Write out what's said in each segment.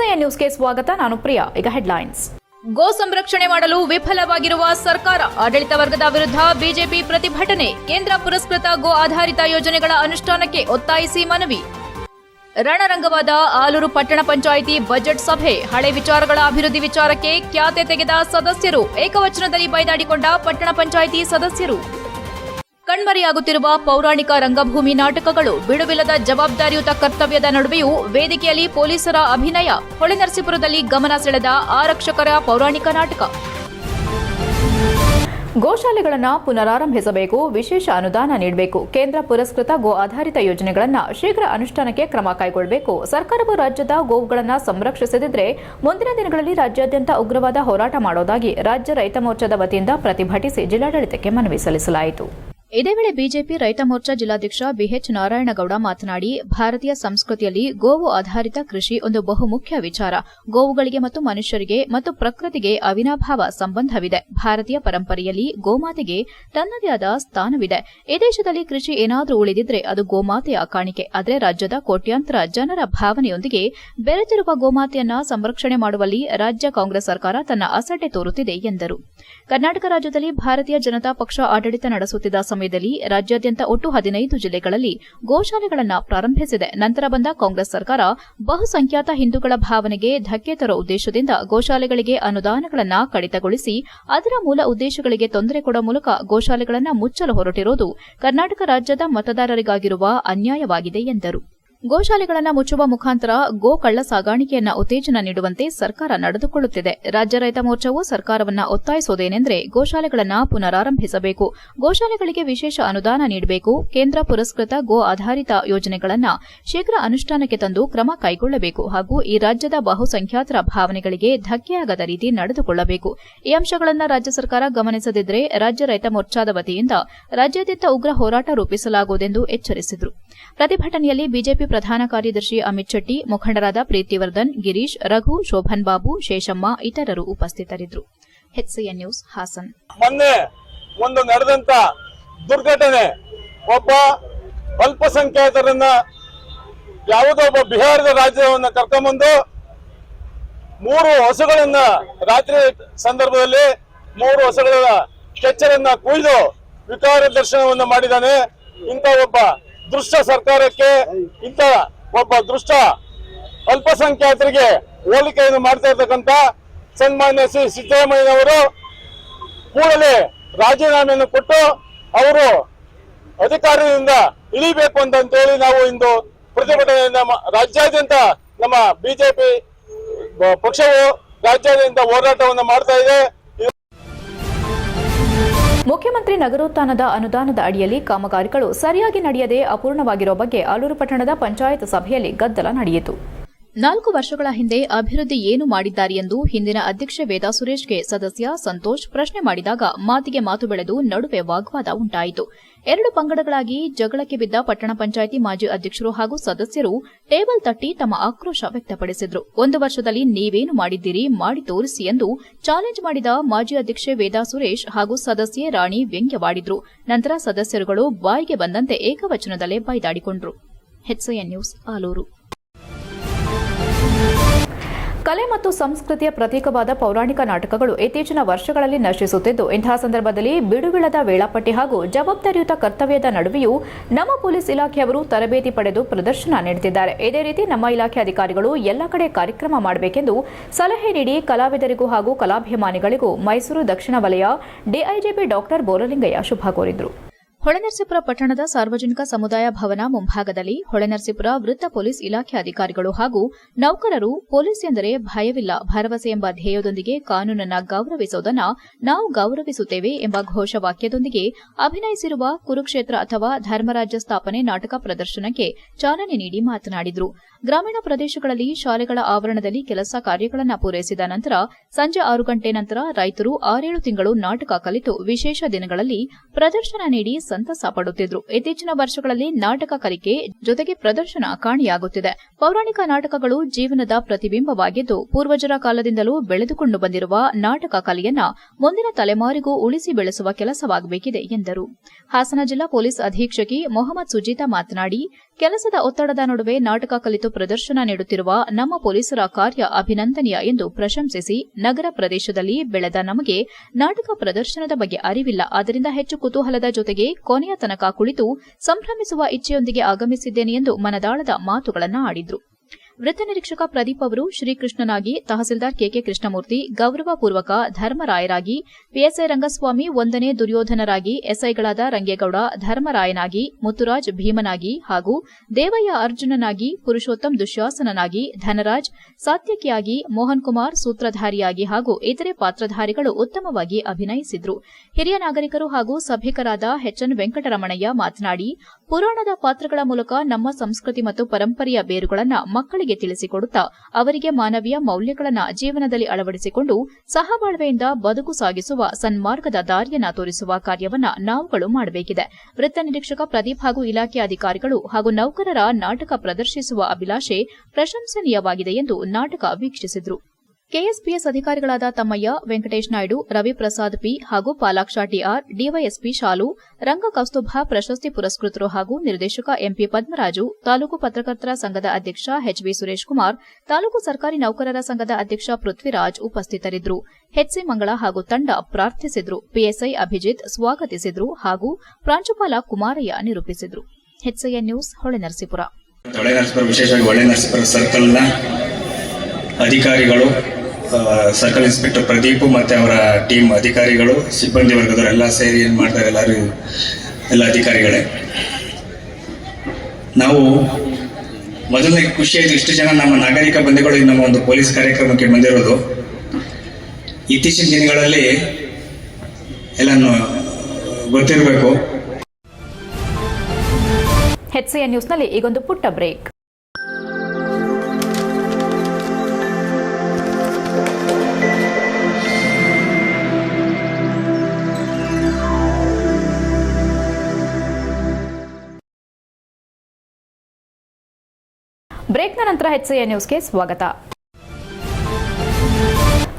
HIN ನ್ಯೂಸ್ಗೆ ಸ್ವಾಗತ. ನಾನು ಪ್ರಿಯಾ. ಈಗ ಹೆಡ್ಲೈನ್ಸ್. ಗೋ ಸಂರಕ್ಷಣೆ ಮಾಡಲು ವಿಫಲವಾಗಿರುವ ಸರ್ಕಾರ, ಆಡಳಿತ ವರ್ಗದ ವಿರುದ್ಧ ಬಿಜೆಪಿ ಪ್ರತಿಭಟನೆ, ಕೇಂದ್ರ ಪುರಸ್ಕೃತ ಗೋ ಆಧಾರಿತ ಯೋಜನೆಗಳ ಅನುಷ್ಠಾನಕ್ಕೆ ಒತ್ತಾಯಿಸಿ ಮನವಿ. ರಣರಂಗವಾದ ಆಲೂರು ಪಟ್ಟಣ ಪಂಚಾಯಿತಿ ಬಜೆಟ್ ಸಭೆ, ಹಳೆ ವಿಚಾರಗಳ ಅಭಿವೃದ್ಧಿ ವಿಚಾರಕ್ಕೆ ಖ್ಯಾತೆ ತೆಗೆದ ಸದಸ್ಯರು, ಏಕವಚನದಲ್ಲಿ ಬೈದಾಡಿಕೊಂಡ ಪಟ್ಟಣ ಪಂಚಾಯಿತಿ ಸದಸ್ಯರು. ಕಣ್ಮರೆಯಾಗುತ್ತಿರುವ ಪೌರಾಣಿಕ ರಂಗಭೂಮಿ ನಾಟಕಗಳು ಬಿಡುವಿಲ್ಲದ ಜವಾಬ್ದಾರಿಯುತ ಕರ್ತವ್ಯದ ನಡುವೆಯೂ ವೇದಿಕೆಯಲ್ಲಿ ಪೊಲೀಸರ ಅಭಿನಯ. ಹೊಳೆನರಸೀಪುರದಲ್ಲಿ ಗಮನ ಸೆಳೆದ ಆರಕ್ಷಕರ ಪೌರಾಣಿಕ ನಾಟಕ. ಗೋಶಾಲೆಗಳನ್ನು ಪುನರಾರಂಭಿಸಬೇಕು, ವಿಶೇಷ ಅನುದಾನ ನೀಡಬೇಕು. ಕೇಂದ್ರ ಪುರಸ್ಕೃತ ಗೋ ಆಧಾರಿತ ಯೋಜನೆಗಳನ್ನು ಶೀಘ್ರ ಅನುಷ್ಠಾನಕ್ಕೆ ಕ್ರಮ ಕೈಗೊಳ್ಳಬೇಕು ಸರ್ಕಾರವು ರಾಜ್ಯದ ಗೋವುಗಳನ್ನು ಸಂರಕ್ಷಿಸದಿದ್ದರೆ ಮುಂದಿನ ದಿನಗಳಲ್ಲಿ ರಾಜ್ಯಾದ್ಯಂತ ಉಗ್ರವಾದ ಹೋರಾಟ ಮಾಡೋದಾಗಿ ರಾಜ್ಯ ರೈತ ಮೋರ್ಚಾದ ವತಿಯಿಂದ ಪ್ರತಿಭಟಿಸಿ ಜಿಲ್ಲಾಡಳಿತಕ್ಕೆ ಮನವಿ ಸಲ್ಲಿಸಲಾಯಿತು. ಇದೇ ವೇಳೆ ಬಿಜೆಪಿ ರೈತ ಮೋರ್ಚಾ ಜಿಲ್ಲಾಧ್ಯಕ್ಷ ಬಿಎಚ್ ನಾರಾಯಣಗೌಡ ಮಾತನಾಡಿ, ಭಾರತೀಯ ಸಂಸ್ಕೃತಿಯಲ್ಲಿ ಗೋವು ಆಧಾರಿತ ಕೃಷಿ ಒಂದು ಬಹುಮುಖ್ಯ ವಿಚಾರ. ಗೋವುಗಳಿಗೆ ಮತ್ತು ಮನುಷ್ಯರಿಗೆ ಮತ್ತು ಪ್ರಕೃತಿಗೆ ಅವಿನಾಭಾವ ಸಂಬಂಧವಿದೆ. ಭಾರತೀಯ ಪರಂಪರೆಯಲ್ಲಿ ಗೋಮಾತೆಗೆ ತನ್ನದೇ ಆದ ಸ್ಥಾನವಿದೆ. ಈ ದೇಶದಲ್ಲಿ ಕೃಷಿ ಏನಾದರೂ ಉಳಿದಿದ್ರೆ ಅದು ಗೋಮಾತೆಯ ಕಾಣಿಕೆ. ಆದರೆ ರಾಜ್ಯದ ಕೋಟ್ಯಾಂತರ ಜನರ ಭಾವನೆಯೊಂದಿಗೆ ಬೆರೆತಿರುವ ಗೋಮಾತೆಯನ್ನ ಸಂರಕ್ಷಣೆ ಮಾಡುವಲ್ಲಿ ರಾಜ್ಯ ಕಾಂಗ್ರೆಸ್ ಸರ್ಕಾರ ತನ್ನ ಅಸಡ್ಡೆ ತೋರುತ್ತಿದೆ ಎಂದರು. ಕರ್ನಾಟಕ ರಾಜ್ಯದಲ್ಲಿ ಭಾರತೀಯ ಜನತಾ ಪಕ್ಷ ಆಡಳಿತ ನಡೆಸುತ್ತಿದ್ದ ಸಮಯದಲ್ಲಿ ರಾಜ್ಯಾದ್ಯಂತ ಒಟ್ಟು ಹದಿನೈದು ಜಿಲ್ಲೆಗಳಲ್ಲಿ ಗೋಶಾಲೆಗಳನ್ನು ಪ್ರಾರಂಭಿಸಿದೆ. ನಂತರ ಬಂದ ಕಾಂಗ್ರೆಸ್ ಸರ್ಕಾರ ಬಹುಸಂಖ್ಯಾತ ಹಿಂದೂಗಳ ಭಾವನೆಗೆ ಧಕ್ಕೆ ತರುವ ಉದ್ದೇಶದಿಂದ ಗೋಶಾಲೆಗಳಿಗೆ ಅನುದಾನಗಳನ್ನು ಕಡಿತಗೊಳಿಸಿ, ಅದರ ಮೂಲ ಉದ್ದೇಶಗಳಿಗೆ ತೊಂದರೆ ಕೊಡುವ ಮೂಲಕ ಗೋಶಾಲೆಗಳನ್ನು ಮುಚ್ಚಲು ಹೊರಟಿರುವುದು ಕರ್ನಾಟಕ ರಾಜ್ಯದ ಮತದಾರರಿಗಾಗಿರುವ ಅನ್ಯಾಯವಾಗಿದೆ ಎಂದರು. ಗೋಶಾಲೆಗಳನ್ನು ಮುಚ್ಚುವ ಮುಖಾಂತರ ಗೋ ಕಳ್ಳ ಸಾಗಾಣಿಕೆಯನ್ನ ಉತ್ತೇಜನ ನೀಡುವಂತೆ ಸರ್ಕಾರ ನಡೆದುಕೊಳ್ಳುತ್ತಿದೆ. ರಾಜ್ಯ ರೈತ ಮೋರ್ಚಾವು ಸರ್ಕಾರವನ್ನ ಒತ್ತಾಯಿಸುವುದೇನೆಂದರೆ ಗೋಶಾಲೆಗಳನ್ನು ಪುನರಾರಂಭಿಸಬೇಕು. ಗೋಶಾಲೆಗಳಿಗೆ ವಿಶೇಷ ಅನುದಾನ ನೀಡಬೇಕು. ಕೇಂದ್ರ ಪುರಸ್ಕೃತ ಗೋ ಆಧಾರಿತ ಯೋಜನೆಗಳನ್ನು ಶೀಘ್ರ ಅನುಷ್ಠಾನಕ್ಕೆ ತಂದು ಕ್ರಮ ಕೈಗೊಳ್ಳಬೇಕು ಹಾಗೂ ಈ ರಾಜ್ಯದ ಬಹುಸಂಖ್ಯಾತರ ಭಾವನೆಗಳಿಗೆ ಧಕ್ಕೆಯಾಗದ ರೀತಿ ನಡೆದುಕೊಳ್ಳಬೇಕು. ಈ ಅಂಶಗಳನ್ನು ರಾಜ್ಯ ಸರ್ಕಾರ ಗಮನಿಸದಿದ್ದರೆ ರಾಜ್ಯ ರೈತ ಮೋರ್ಚಾದ ವತಿಯಿಂದ ರಾಜ್ಯಾದ್ಯಂತ ಉಗ್ರ ಹೋರಾಟ ರೂಪಿಸಲಾಗುವುದೆಂದು ಎಚ್ಚರಿಸಿದರು. ಪ್ರತಿಭಟನೆಯಲ್ಲಿ ಬಿಜೆಪಿ ಪ್ರಧಾನ ಕಾರ್ಯದರ್ಶಿ ಅಮಿತ್ ಶೆಟ್ಟಿ, ಮುಖಂಡರಾದ ಪ್ರೀತಿವರ್ಧನ್ ಗಿರೀಶ್, ರಘು, ಶೋಭನ್ ಬಾಬು, ಶೇಷಮ್ಮ ಇತರರು ಉಪಸ್ಥಿತರಿದ್ದರು. HCN news, Hassan. ಮೊನ್ನೆ ಒಂದು ನಡೆದಂತ ದುರ್ಘಟನೆ ಒಬ್ಬ ಅಲ್ಪಸಂಖ್ಯಾತರನ್ನ ಯಾವುದೋ ಒಬ್ಬ ಬಿಹಾರದ ರಾಜ್ಯವನ್ನ ಕರ್ಕೊಂಡ್ಬಂದು ಮೂರು ಹಸುಗಳನ್ನ ರಾತ್ರಿ ಸಂದರ್ಭದಲ್ಲಿ ಮೂರು ಹಸುಗಳ ಕೆಚ್ಚರನ್ನ ಕುಯ್ದು ವಿಕಾರ ದರ್ಶನವನ್ನು ಮಾಡಿದ್ದಾನೆ ಇಂಥ ಒಬ್ಬ ದೃಷ್ಟ ಸರ್ಕಾರಕ್ಕೆ ಇಂತ ಒಬ್ಬ ದೃಷ್ಟ ಅಲ್ಪಸಂಖ್ಯಾತರಿಗೆ ಹೋಲಿಕೆಯನ್ನು ಮಾಡ್ತಾ ಇರ್ತಕ್ಕಂಥ ಸನ್ಮಾನ್ಯ ಶ್ರೀ ಸಿದ್ದರಾಮಯ್ಯನವರು ಕೂಡಲೇ ರಾಜೀನಾಮೆಯನ್ನು ಕೊಟ್ಟು ಅವರು ಅಧಿಕಾರದಿಂದ ಇಳಿಬೇಕು ಅಂತ ಹೇಳಿ ನಾವು ಇಂದು ಪ್ರತಿಭಟನೆಯಿಂದ ರಾಜ್ಯಾದ್ಯಂತ ನಮ್ಮ ಬಿಜೆಪಿ ಪಕ್ಷವು ರಾಜ್ಯಾದ್ಯಂತ ಹೋರಾಟವನ್ನು ಮಾಡ್ತಾ ಇದು. ಮುಖ್ಯಮಂತ್ರಿ ನಗರೋತ್ಥಾನದ ಅನುದಾನದ ಅಡಿಯಲ್ಲಿ ಕಾಮಗಾರಿಗಳು ಸರಿಯಾಗಿ ನಡೆಯದೆ ಅಪೂರ್ಣವಾಗಿರುವ ಬಗ್ಗೆ ಆಲೂರು ಪಟ್ಟಣದ ಪಂಚಾಯತ್ ಸಭೆಯಲ್ಲಿ ಗದ್ದಲ ನಡೆಯಿತು. ನಾಲ್ಕು ವರ್ಷಗಳ ಹಿಂದೆ ಅಭಿವೃದ್ಧಿ ಏನು ಮಾಡಿದ್ದಾರೆ ಎಂದು ಹಿಂದಿನ ಅಧ್ಯಕ್ಷೆ ವೇದಾ ಸುರೇಶ್ಗೆ ಸದಸ್ಯ ಸಂತೋಷ್ ಪ್ರಶ್ನೆ ಮಾಡಿದಾಗ ಮಾತಿಗೆ ಮಾತು ಬೆಳೆದು ನಡುವೆ ವಾಗ್ವಾದ ಉಂಟಾಯಿತು. ಎರಡು ಪಂಗಡಗಳಾಗಿ ಜಗಳಕ್ಕೆ ಬಿದ್ದ ಪಟ್ಟಣ ಪಂಚಾಯಿತಿ ಮಾಜಿ ಅಧ್ಯಕ್ಷರು ಹಾಗೂ ಸದಸ್ಯರು ಟೇಬಲ್ ತಟ್ಟಿ ತಮ್ಮ ಆಕ್ರೋಶ ವ್ಯಕ್ತಪಡಿಸಿದರು. ಒಂದು ವರ್ಷದಲ್ಲಿ ನೀವೇನು ಮಾಡಿದ್ದೀರಿ, ಮಾಡಿ ತೋರಿಸಿ ಎಂದು ಚಾಲೆಂಜ್ ಮಾಡಿದ ಮಾಜಿ ಅಧ್ಯಕ್ಷೆ ವೇದಾ ಸುರೇಶ್ ಹಾಗೂ ಸದಸ್ಯೆ ರಾಣಿ ವ್ಯಂಗ್ಯವಾಡಿದ್ರು. ನಂತರ ಸದಸ್ಯರುಗಳು ಬಾಯಿಗೆ ಬಂದಂತೆ ಏಕವಚನದಲ್ಲೇ ಬೈದಾಡಿಕೊಂಡರು ಕಲೆ ಮತ್ತು ಸಂಸ್ಕೃತಿಯ ಪ್ರತೀಕವಾದ ಪೌರಾಣಿಕ ನಾಟಕಗಳು ಇತ್ತೀಚಿನ ವರ್ಷಗಳಲ್ಲಿ ನಶಿಸುತ್ತಿದ್ದು, ಇಂತಹ ಸಂದರ್ಭದಲ್ಲಿ ಬಿಡುವಿಳದ ವೇಳಾಪಟ್ಟಿ ಹಾಗೂ ಜವಾಬ್ದಾರಿಯುತ ಕರ್ತವ್ಯದ ನಡುವೆಯೂ ನಮ್ಮ ಪೊಲೀಸ್ ಇಲಾಖೆಯವರು ತರಬೇತಿ ಪಡೆದು ಪ್ರದರ್ಶನ ನೀಡುತ್ತಿದ್ದಾರೆ. ಇದೇ ರೀತಿ ನಮ್ಮ ಇಲಾಖೆ ಅಧಿಕಾರಿಗಳು ಎಲ್ಲ ಕಡೆ ಕಾರ್ಯಕ್ರಮ ಮಾಡಬೇಕೆಂದು ಸಲಹೆ ನೀಡಿ ಕಲಾವಿದರಿಗೂ ಹಾಗೂ ಕಲಾಭಿಮಾನಿಗಳಿಗೂ ಮೈಸೂರು ದಕ್ಷಿಣ ವಲಯ ಡಿಐಜಿಪಿ ಡಾಕ್ಟರ್ ಬೋರಲಿಂಗಯ್ಯ ಶುಭ ಕೋರಿದರು. ಹೊಳೆನರಸೀಪುರ ಪಟ್ಟಣದ ಸಾರ್ವಜನಿಕ ಸಮುದಾಯ ಭವನ ಮುಂಭಾಗದಲ್ಲಿ ಹೊಳೆನರಸೀಪುರ ವೃತ್ತ ಪೊಲೀಸ್ ಇಲಾಖೆ ಅಧಿಕಾರಿಗಳು ಹಾಗೂ ನೌಕರರು ಪೊಲೀಸ್ ಎಂದರೆ ಭಯವಿಲ್ಲ, ಭರವಸೆ ಎಂಬ ಧ್ಯೇಯದೊಂದಿಗೆ ಕಾನೂನನ್ನು ಗೌರವಿಸುವುದನ್ನು ನಾವು ಗೌರವಿಸುತ್ತೇವೆ ಎಂಬ ಘೋಷವಾಕ್ಯದೊಂದಿಗೆ ಅಭಿನಯಿಸಿರುವ ಕುರುಕ್ಷೇತ್ರ ಅಥವಾ ಧರ್ಮರಾಜ್ಯ ಸ್ಥಾಪನೆ ನಾಟಕ ಪ್ರದರ್ಶನಕ್ಕೆ ಚಾಲನೆ ನೀಡಿ ಮಾತನಾಡಿದರು. ಗ್ರಾಮೀಣ ಪ್ರದೇಶಗಳಲ್ಲಿ ಶಾಲೆಗಳ ಆವರಣದಲ್ಲಿ ಕೆಲಸ ಕಾರ್ಯಗಳನ್ನು ಪೂರೈಸಿದ ನಂತರ ಸಂಜೆ ಆರು ಗಂಟೆ ನಂತರ ರೈತರು ಆರೇಳು ತಿಂಗಳು ನಾಟಕ ಕಲಿತು ವಿಶೇಷ ದಿನಗಳಲ್ಲಿ ಪ್ರದರ್ಶನ ನೀಡಿ ಸಂತಸ ಪಡುತ್ತಿದ್ರು. ಇತ್ತೀಚಿನ ವರ್ಷಗಳಲ್ಲಿ ನಾಟಕ ಕಲಿಕೆ ಜೊತೆಗೆ ಪ್ರದರ್ಶನ ಕಾಣಿಯಾಗುತ್ತಿದೆ. ಪೌರಾಣಿಕ ನಾಟಕಗಳು ಜೀವನದ ಪ್ರತಿಬಿಂಬವಾಗಿದ್ದು, ಪೂರ್ವಜರ ಕಾಲದಿಂದಲೂ ಬೆಳೆದುಕೊಂಡು ಬಂದಿರುವ ನಾಟಕ ಕಲೆಯನ್ನ ಮುಂದಿನ ತಲೆಮಾರಿಗೂ ಉಳಿಸಿ ಬೆಳೆಸುವ ಕೆಲಸವಾಗಬೇಕಿದೆ ಎಂದರು. ಹಾಸನ ಜಿಲ್ಲಾ ಪೊಲೀಸ್ ಅಧೀಕ್ಷಕಿ ಮೊಹಮ್ಮದ್ ಸುಜೀತಾ ಮಾತನಾಡಿ ಕೆಲಸದ ಒತ್ತಡದ ನಡುವೆ ನಾಟಕ ಕಲಿತು ಪ್ರದರ್ಶನ ನೀಡುತ್ತಿರುವ ನಮ್ಮ ಪೊಲೀಸರ ಕಾರ್ಯ ಅಭಿನಂದನೀಯ ಎಂದು ಪ್ರಶಂಸಿಸಿ ನಗರ ಪ್ರದೇಶದಲ್ಲಿ ಬೆಳೆದ ನಮಗೆ ನಾಟಕ ಪ್ರದರ್ಶನದ ಬಗ್ಗೆ ಅರಿವಿಲ್ಲ. ಆದ್ದರಿಂದ ಹೆಚ್ಚು ಕುತೂಹಲದ ಜೊತೆಗೆ ಕೊನೆಯ ತನಕ ಕುಳಿತು ಸಂಭ್ರಮಿಸುವ ಇಚ್ಛೆಯೊಂದಿಗೆ ಆಗಮಿಸಿದ್ದೇನೆ ಎಂದು ಮನದಾಳದ ಮಾತುಗಳನ್ನು ಆಡಿದ್ರು. ವೃತ್ತ ನಿರೀಕ್ಷಕ ಪ್ರದೀಪ್ ಅವರು ಶ್ರೀಕೃಷ್ಣನಾಗಿ ತಹಸೀಲ್ದಾರ್ ಕೆಕೆ ಕೃಷ್ಣಮೂರ್ತಿ, ಗೌರವಪೂರ್ವಕ ಧರ್ಮರಾಯರಾಗಿ, ಪಿಎಸ್ಐ ರಂಗಸ್ವಾಮಿ ಒಂದನೇ ದುರ್ಯೋಧನರಾಗಿ, ಎಸ್ಐಗಳಾದ ರಂಗೇಗೌಡ ಧರ್ಮರಾಯನಾಗಿ, ಮುತ್ತುರಾಜ್ ಭೀಮನಾಗಿ ಹಾಗೂ ದೇವಯ್ಯ ಅರ್ಜುನನಾಗಿ, ಪುರುಷೋತ್ತಮ್ ದುಶ್ಯಾಸನನಾಗಿ, ಧನರಾಜ್ ಸಾತ್ಯಕಿಯಾಗಿ ಮೋಹನ್ ಕುಮಾರ್ ಸೂತ್ರಧಾರಿಯಾಗಿ ಹಾಗೂ ಇತರೆ ಪಾತ್ರಧಾರಿಗಳು ಉತ್ತಮವಾಗಿ ಅಭಿನಯಿಸಿದ್ರು. ಹಿರಿಯ ನಾಗರಿಕರು ಹಾಗೂ ಸಭಿಕರಾದ ಎಚ್ಎನ್ ವೆಂಕಟರಮಣಯ್ಯ ಮಾತನಾಡಿ, ಪುರಾಣದ ಪಾತ್ರಗಳ ಮೂಲಕ ನಮ್ಮ ಸಂಸ್ಕೃತಿ ಮತ್ತು ಪರಂಪರೆಯ ಬೇರುಗಳನ್ನು ಮಕ್ಕಳಿಗೆ ತಿಳಿಸಿಕೊಡುತ್ತಾ, ಅವರಿಗೆ ಮಾನವೀಯ ಮೌಲ್ಯಗಳನ್ನು ಜೀವನದಲ್ಲಿ ಅಳವಡಿಸಿಕೊಂಡು ಸಹಬಾಳ್ವೆಯಿಂದ ಬದುಕು ಸಾಗಿಸುವ ಸನ್ಮಾರ್ಗದ ದಾರಿಯನ್ನ ತೋರಿಸುವ ಕಾರ್ಯವನ್ನ ನಾವುಗಳು ಮಾಡಬೇಕಿದೆ. ವೃತ್ತ ನಿರೀಕ್ಷಕ ಪ್ರದೀಪ್ ಹಾಗೂ ಇಲಾಖೆ ಅಧಿಕಾರಿಗಳು ಹಾಗೂ ನೌಕರರ ನಾಟಕ ಪ್ರದರ್ಶಿಸುವ ಅಭಿಲಾಷೆ ಪ್ರಶಂಸನೀಯವಾಗಿದೆ ಎಂದು ನಾಟಕ ವೀಕ್ಷಿಸಿದ್ರು. ಕೆಎಸ್ಪಿಎಸ್ ಅಧಿಕಾರಿಗಳಾದ ತಮ್ಮಯ್ಯ, ವೆಂಕಟೇಶ್ ನಾಯ್ಡು, ರವಿಪ್ರಸಾದ್ ಪಿ ಹಾಗೂ ಪಾಲಾಕ್ಷ ಟಿಆರ್, ಡಿವೈಎಸ್ಪಿ ಶಾಲು, ರಂಗ ಕೌಸ್ತುಭ ಪ್ರಶಸ್ತಿ ಪುರಸ್ಕೃತರು ಹಾಗೂ ನಿರ್ದೇಶಕ ಎಂಪಿ ಪದ್ಮರಾಜು, ತಾಲೂಕು ಪತ್ರಕರ್ತರ ಸಂಘದ ಅಧ್ಯಕ್ಷ ಎಚ್ಬಿ ಸುರೇಶ್ ಕುಮಾರ್, ತಾಲೂಕು ಸರ್ಕಾರಿ ನೌಕರರ ಸಂಘದ ಅಧ್ಯಕ್ಷ ಪೃಥ್ವಿರಾಜ್ ಉಪಸ್ಥಿತರಿದ್ದರು. ಹೆಚ್ಸಿ ಮಂಗಳ ಹಾಗೂ ತಂಡ ಪ್ರಾರ್ಥಿಸಿದ್ರು. ಪಿಎಸ್ಐ ಅಭಿಜಿತ್ ಸ್ವಾಗತಿಸಿದ್ರು ಹಾಗೂ ಪ್ರಾಂಶುಪಾಲ ಕುಮಾರಯ್ಯ ನಿರೂಪಿಸಿದ್ರು. ನ್ಯೂಸ್ ಹೊಳೆನರಸೀಪುರ ಹೊಳೆ ನರಸೀಪುರ. ವಿಶೇಷವಾಗಿ ಸರ್ಕಲ್ನ ಅಧಿಕಾರಿಗಳು ಸರ್ಕಲ್ ಇನ್ಸ್ಪೆಕ್ಟರ್ ಪ್ರದೀಪ್ ಮತ್ತು ಅವರ ಟೀಮ್ ಅಧಿಕಾರಿಗಳು, ಸಿಬ್ಬಂದಿ ವರ್ಗದವರೆಲ್ಲ ಸೇರಿ ಏನು ಮಾಡ್ತಾರೆ ಎಲ್ಲರೂ, ಎಲ್ಲ ಅಧಿಕಾರಿಗಳೇ. ನಾವು ಮೊದಲನೇ ಖುಷಿಯಾಯಿತು ಇಷ್ಟು ಜನ ನಮ್ಮ ನಾಗರಿಕ ಬಂಧುಗಳು ನಮ್ಮ ಒಂದು ಪೊಲೀಸ್ ಕಾರ್ಯಕ್ರಮಕ್ಕೆ ಬಂದಿರೋದು. ಇತ್ತೀಚಿನ ದಿನಗಳಲ್ಲಿ ಎಲ್ಲನೂ ಗೊತ್ತಿರಬೇಕು. ಎಚ್ಸಿಎನ್ ನ್ಯೂಸ್ನಲ್ಲಿ ಈಗೊಂದು ಪುಟ್ಟ ಬ್ರೇಕ್. ಬ್ರೇಕ್ನ ನಂತರ ಎಚ್ಸಿಎನ್ ನ್ಯೂಸ್ಗೆ ಸ್ವಾಗತ.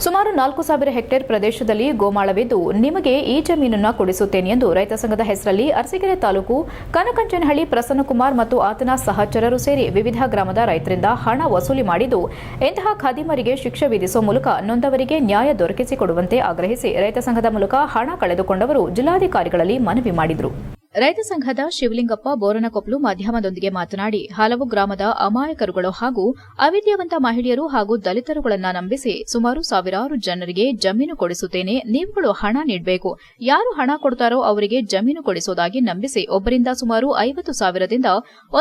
ಸುಮಾರು ನಾಲ್ಕು ಸಾವಿರ ಹೆಕ್ಟೇರ್ ಪ್ರದೇಶದಲ್ಲಿ ಗೋಮಾಳವಿದ್ದು, ನಿಮಗೆ ಈ ಜಮೀನನ್ನು ಕೊಡಿಸುತ್ತೇನೆ ಎಂದು ರೈತ ಸಂಘದ ಹೆಸರಲ್ಲಿ ಅರಸೀಕೆರೆ ತಾಲೂಕು ಕನಕಂಚನಹಳ್ಳಿ ಪ್ರಸನ್ನಕುಮಾರ್ ಮತ್ತು ಆತನ ಸಹಚರರು ಸೇರಿ ವಿವಿಧ ಗ್ರಾಮದ ರೈತರಿಂದ ಹಣ ವಸೂಲಿ ಮಾಡಿದ್ದು ಇಂತಹ ಖಾದಿಮರಿಗೆ ಶಿಕ್ಷೆ ವಿಧಿಸುವ ಮೂಲಕ ನೊಂದವರಿಗೆ ನ್ಯಾಯ ದೊರಕಿಸಿಕೊಡುವಂತೆ ಆಗ್ರಹಿಸಿ ರೈತ ಸಂಘದ ಮೂಲಕ ಹಣ ಕಳೆದುಕೊಂಡವರು ಜಿಲ್ಲಾಧಿಕಾರಿಗಳಲ್ಲಿ ಮನವಿ ಮಾಡಿದರು. ರೈತ ಸಂಘದ ಶಿವಲಿಂಗಪ್ಪ ಬೋರನಕೊಪ್ಲು ಮಾಧ್ಯಮದೊಂದಿಗೆ ಮಾತನಾಡಿ, ಹಲವು ಗ್ರಾಮದ ಅಮಾಯಕರುಗಳು ಹಾಗೂ ಅವಿದ್ಯಾವಂತ ಮಹಿಳೆಯರು ಹಾಗೂ ದಲಿತರುಗಳನ್ನ ನಂಬಿಸಿ ಸುಮಾರು ಸಾವಿರಾರು ಜನರಿಗೆ ಜಮೀನು ಕೊಡಿಸುತ್ತೇನೆ, ನೀವುಗಳು ಹಣ ನೀಡಬೇಕು. ಯಾರು ಹಣ ಕೊಡ್ತಾರೋ ಅವರಿಗೆ ಜಮೀನು ಕೊಡಿಸೋದಾಗಿ ನಂಬಿಸಿ ಒಬ್ಬರಿಂದ ಸುಮಾರು ಐವತ್ತು ಸಾವಿರದಿಂದ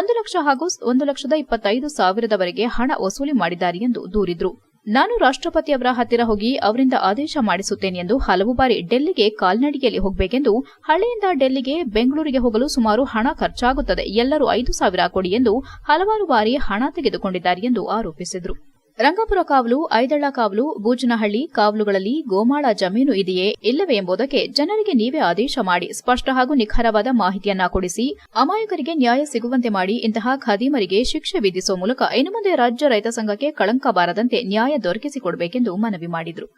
ಒಂದು ಲಕ್ಷ ಹಾಗೂ ಒಂದು ಲಕ್ಷದ ಇಪ್ಪತ್ತೈದು ಸಾವಿರದವರೆಗೆ ಹಣ ವಸೂಲಿ ಮಾಡಿದ್ದಾರೆ ಎಂದು ದೂರಿದ್ರು. ನಾನು ರಾಷ್ಟ್ರಪತಿಯವರ ಹತ್ತಿರ ಹೋಗಿ ಅವರಿಂದ ಆದೇಶ ಮಾಡಿಸುತ್ತೇನೆ ಎಂದು ಹಲವು ಬಾರಿ ಡೆಲ್ಲಿಗೆ ಕಾಲ್ನಡಿಗೆಯಲ್ಲಿ ಹೋಗಬೇಕೆಂದು ಹಳ್ಳಿಯಿಂದ ಡೆಲ್ಲಿಗೆ ಬೆಂಗಳೂರಿಗೆ ಹೋಗಲು ಸುಮಾರು ಹಣ ಖರ್ಚಾಗುತ್ತದೆ, ಎಲ್ಲರೂ ಐದು ಸಾವಿರ ಕೊಡಿ ಎಂದು ಹಲವಾರು ಬಾರಿ ಹಣ ತೆಗೆದುಕೊಂಡಿದ್ದಾರೆ ಎಂದು ಆರೋಪಿಸಿದರು. ರಂಗಾಪುರ ಕಾವಲು, ಐದಳ್ಳ ಕಾವಲು, ಬೂಜನಹಳ್ಳಿ ಕಾವಲುಗಳಲ್ಲಿ ಗೋಮಾಳ ಜಮೀನು ಇದೆಯೇ ಇಲ್ಲವೇ ಎಂಬುದಕ್ಕೆ ಜನರಿಗೆ ನೀವೇ ಆದೇಶ ಮಾಡಿ ಸ್ಪಷ್ಟ ಹಾಗೂ ನಿಖರವಾದ ಮಾಹಿತಿಯನ್ನ ಕೊಡಿಸಿ ಅಮಾಯಕರಿಗೆ ನ್ಯಾಯ ಸಿಗುವಂತೆ ಮಾಡಿ ಇಂತಹ ಖದೀಮರಿಗೆ ಶಿಕ್ಷೆ ವಿಧಿಸುವ ಮೂಲಕ ಇನ್ನು ಮುಂದೆ ರಾಜ್ಯ ರೈತ ಸಂಘಕ್ಕೆ ಕಳಂಕ ಬಾರದಂತೆ ನ್ಯಾಯ ದೊರಕಿಸಿಕೊಡಬೇಕೆಂದು ಮನವಿ ಮಾಡಿದರು.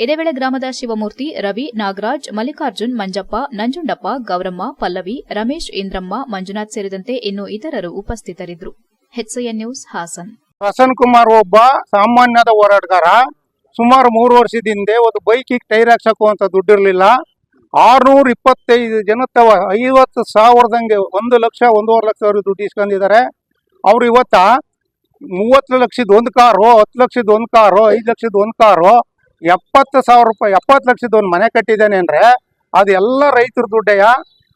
ಇದೇ ವೇಳೆ ಗ್ರಾಮದ ಶಿವಮೂರ್ತಿ ರವಿ ನಾಗರಾಜ್, ಮಲ್ಲಿಕಾರ್ಜುನ್, ಮಂಜಪ್ಪ, ನಂಜುಂಡಪ್ಪ, ಗೌರಮ್ಮ, ಪಲ್ಲವಿ, ರಮೇಶ್, ಇಂದ್ರಮ್ಮ, ಮಂಜುನಾಥ್ ಸೇರಿದಂತೆ ಇನ್ನು ಇತರರು ಉಪಸ್ಥಿತರಿದ್ದರು. ನ್ಯೂಸ್ ಹಾಸನ್. ಪ್ರಸನ್ನ ಕುಮಾರ್ ಒಬ್ಬ ಸಾಮಾನ್ಯದ ಹೋರಾಟಗಾರ. ಸುಮಾರು ಮೂರು ವರ್ಷದ ಹಿಂದೆ ಒಂದು ಬೈಕಿಗೆ ಟೈರ್ ಹಾಕ್ಸಕ್ಕೂ ಅಂತ ದುಡ್ಡಿರ್ಲಿಲ್ಲ. ಆರ್ನೂರ ಇಪ್ಪತ್ತೈದು ಜನ ತವ ಐವತ್ತು ಸಾವಿರದಂಗೆ ಒಂದು ಲಕ್ಷ, ಒಂದೂವರೆ ಲಕ್ಷ ಅವ್ರಿಗೆ ದುಡ್ಡು ಇಸ್ಕೊಂಡಿದ್ದಾರೆ. ಅವ್ರು ಇವತ್ತ ಮೂವತ್ತು ಲಕ್ಷದ ಒಂದು ಕಾರು, ಹತ್ತು ಲಕ್ಷದ ಒಂದು ಕಾರು, ಐದು ಲಕ್ಷದ ಒಂದು ಕಾರು, ಎಪ್ಪತ್ತು ಸಾವಿರ ರೂಪಾಯಿ, ಎಪ್ಪತ್ತು ಲಕ್ಷದ ಒಂದು ಮನೆ ಕಟ್ಟಿದ್ದಾನೆ ಅಂದ್ರೆ ಅದೆಲ್ಲ ರೈತರ ದುಡ್ಡೆಯ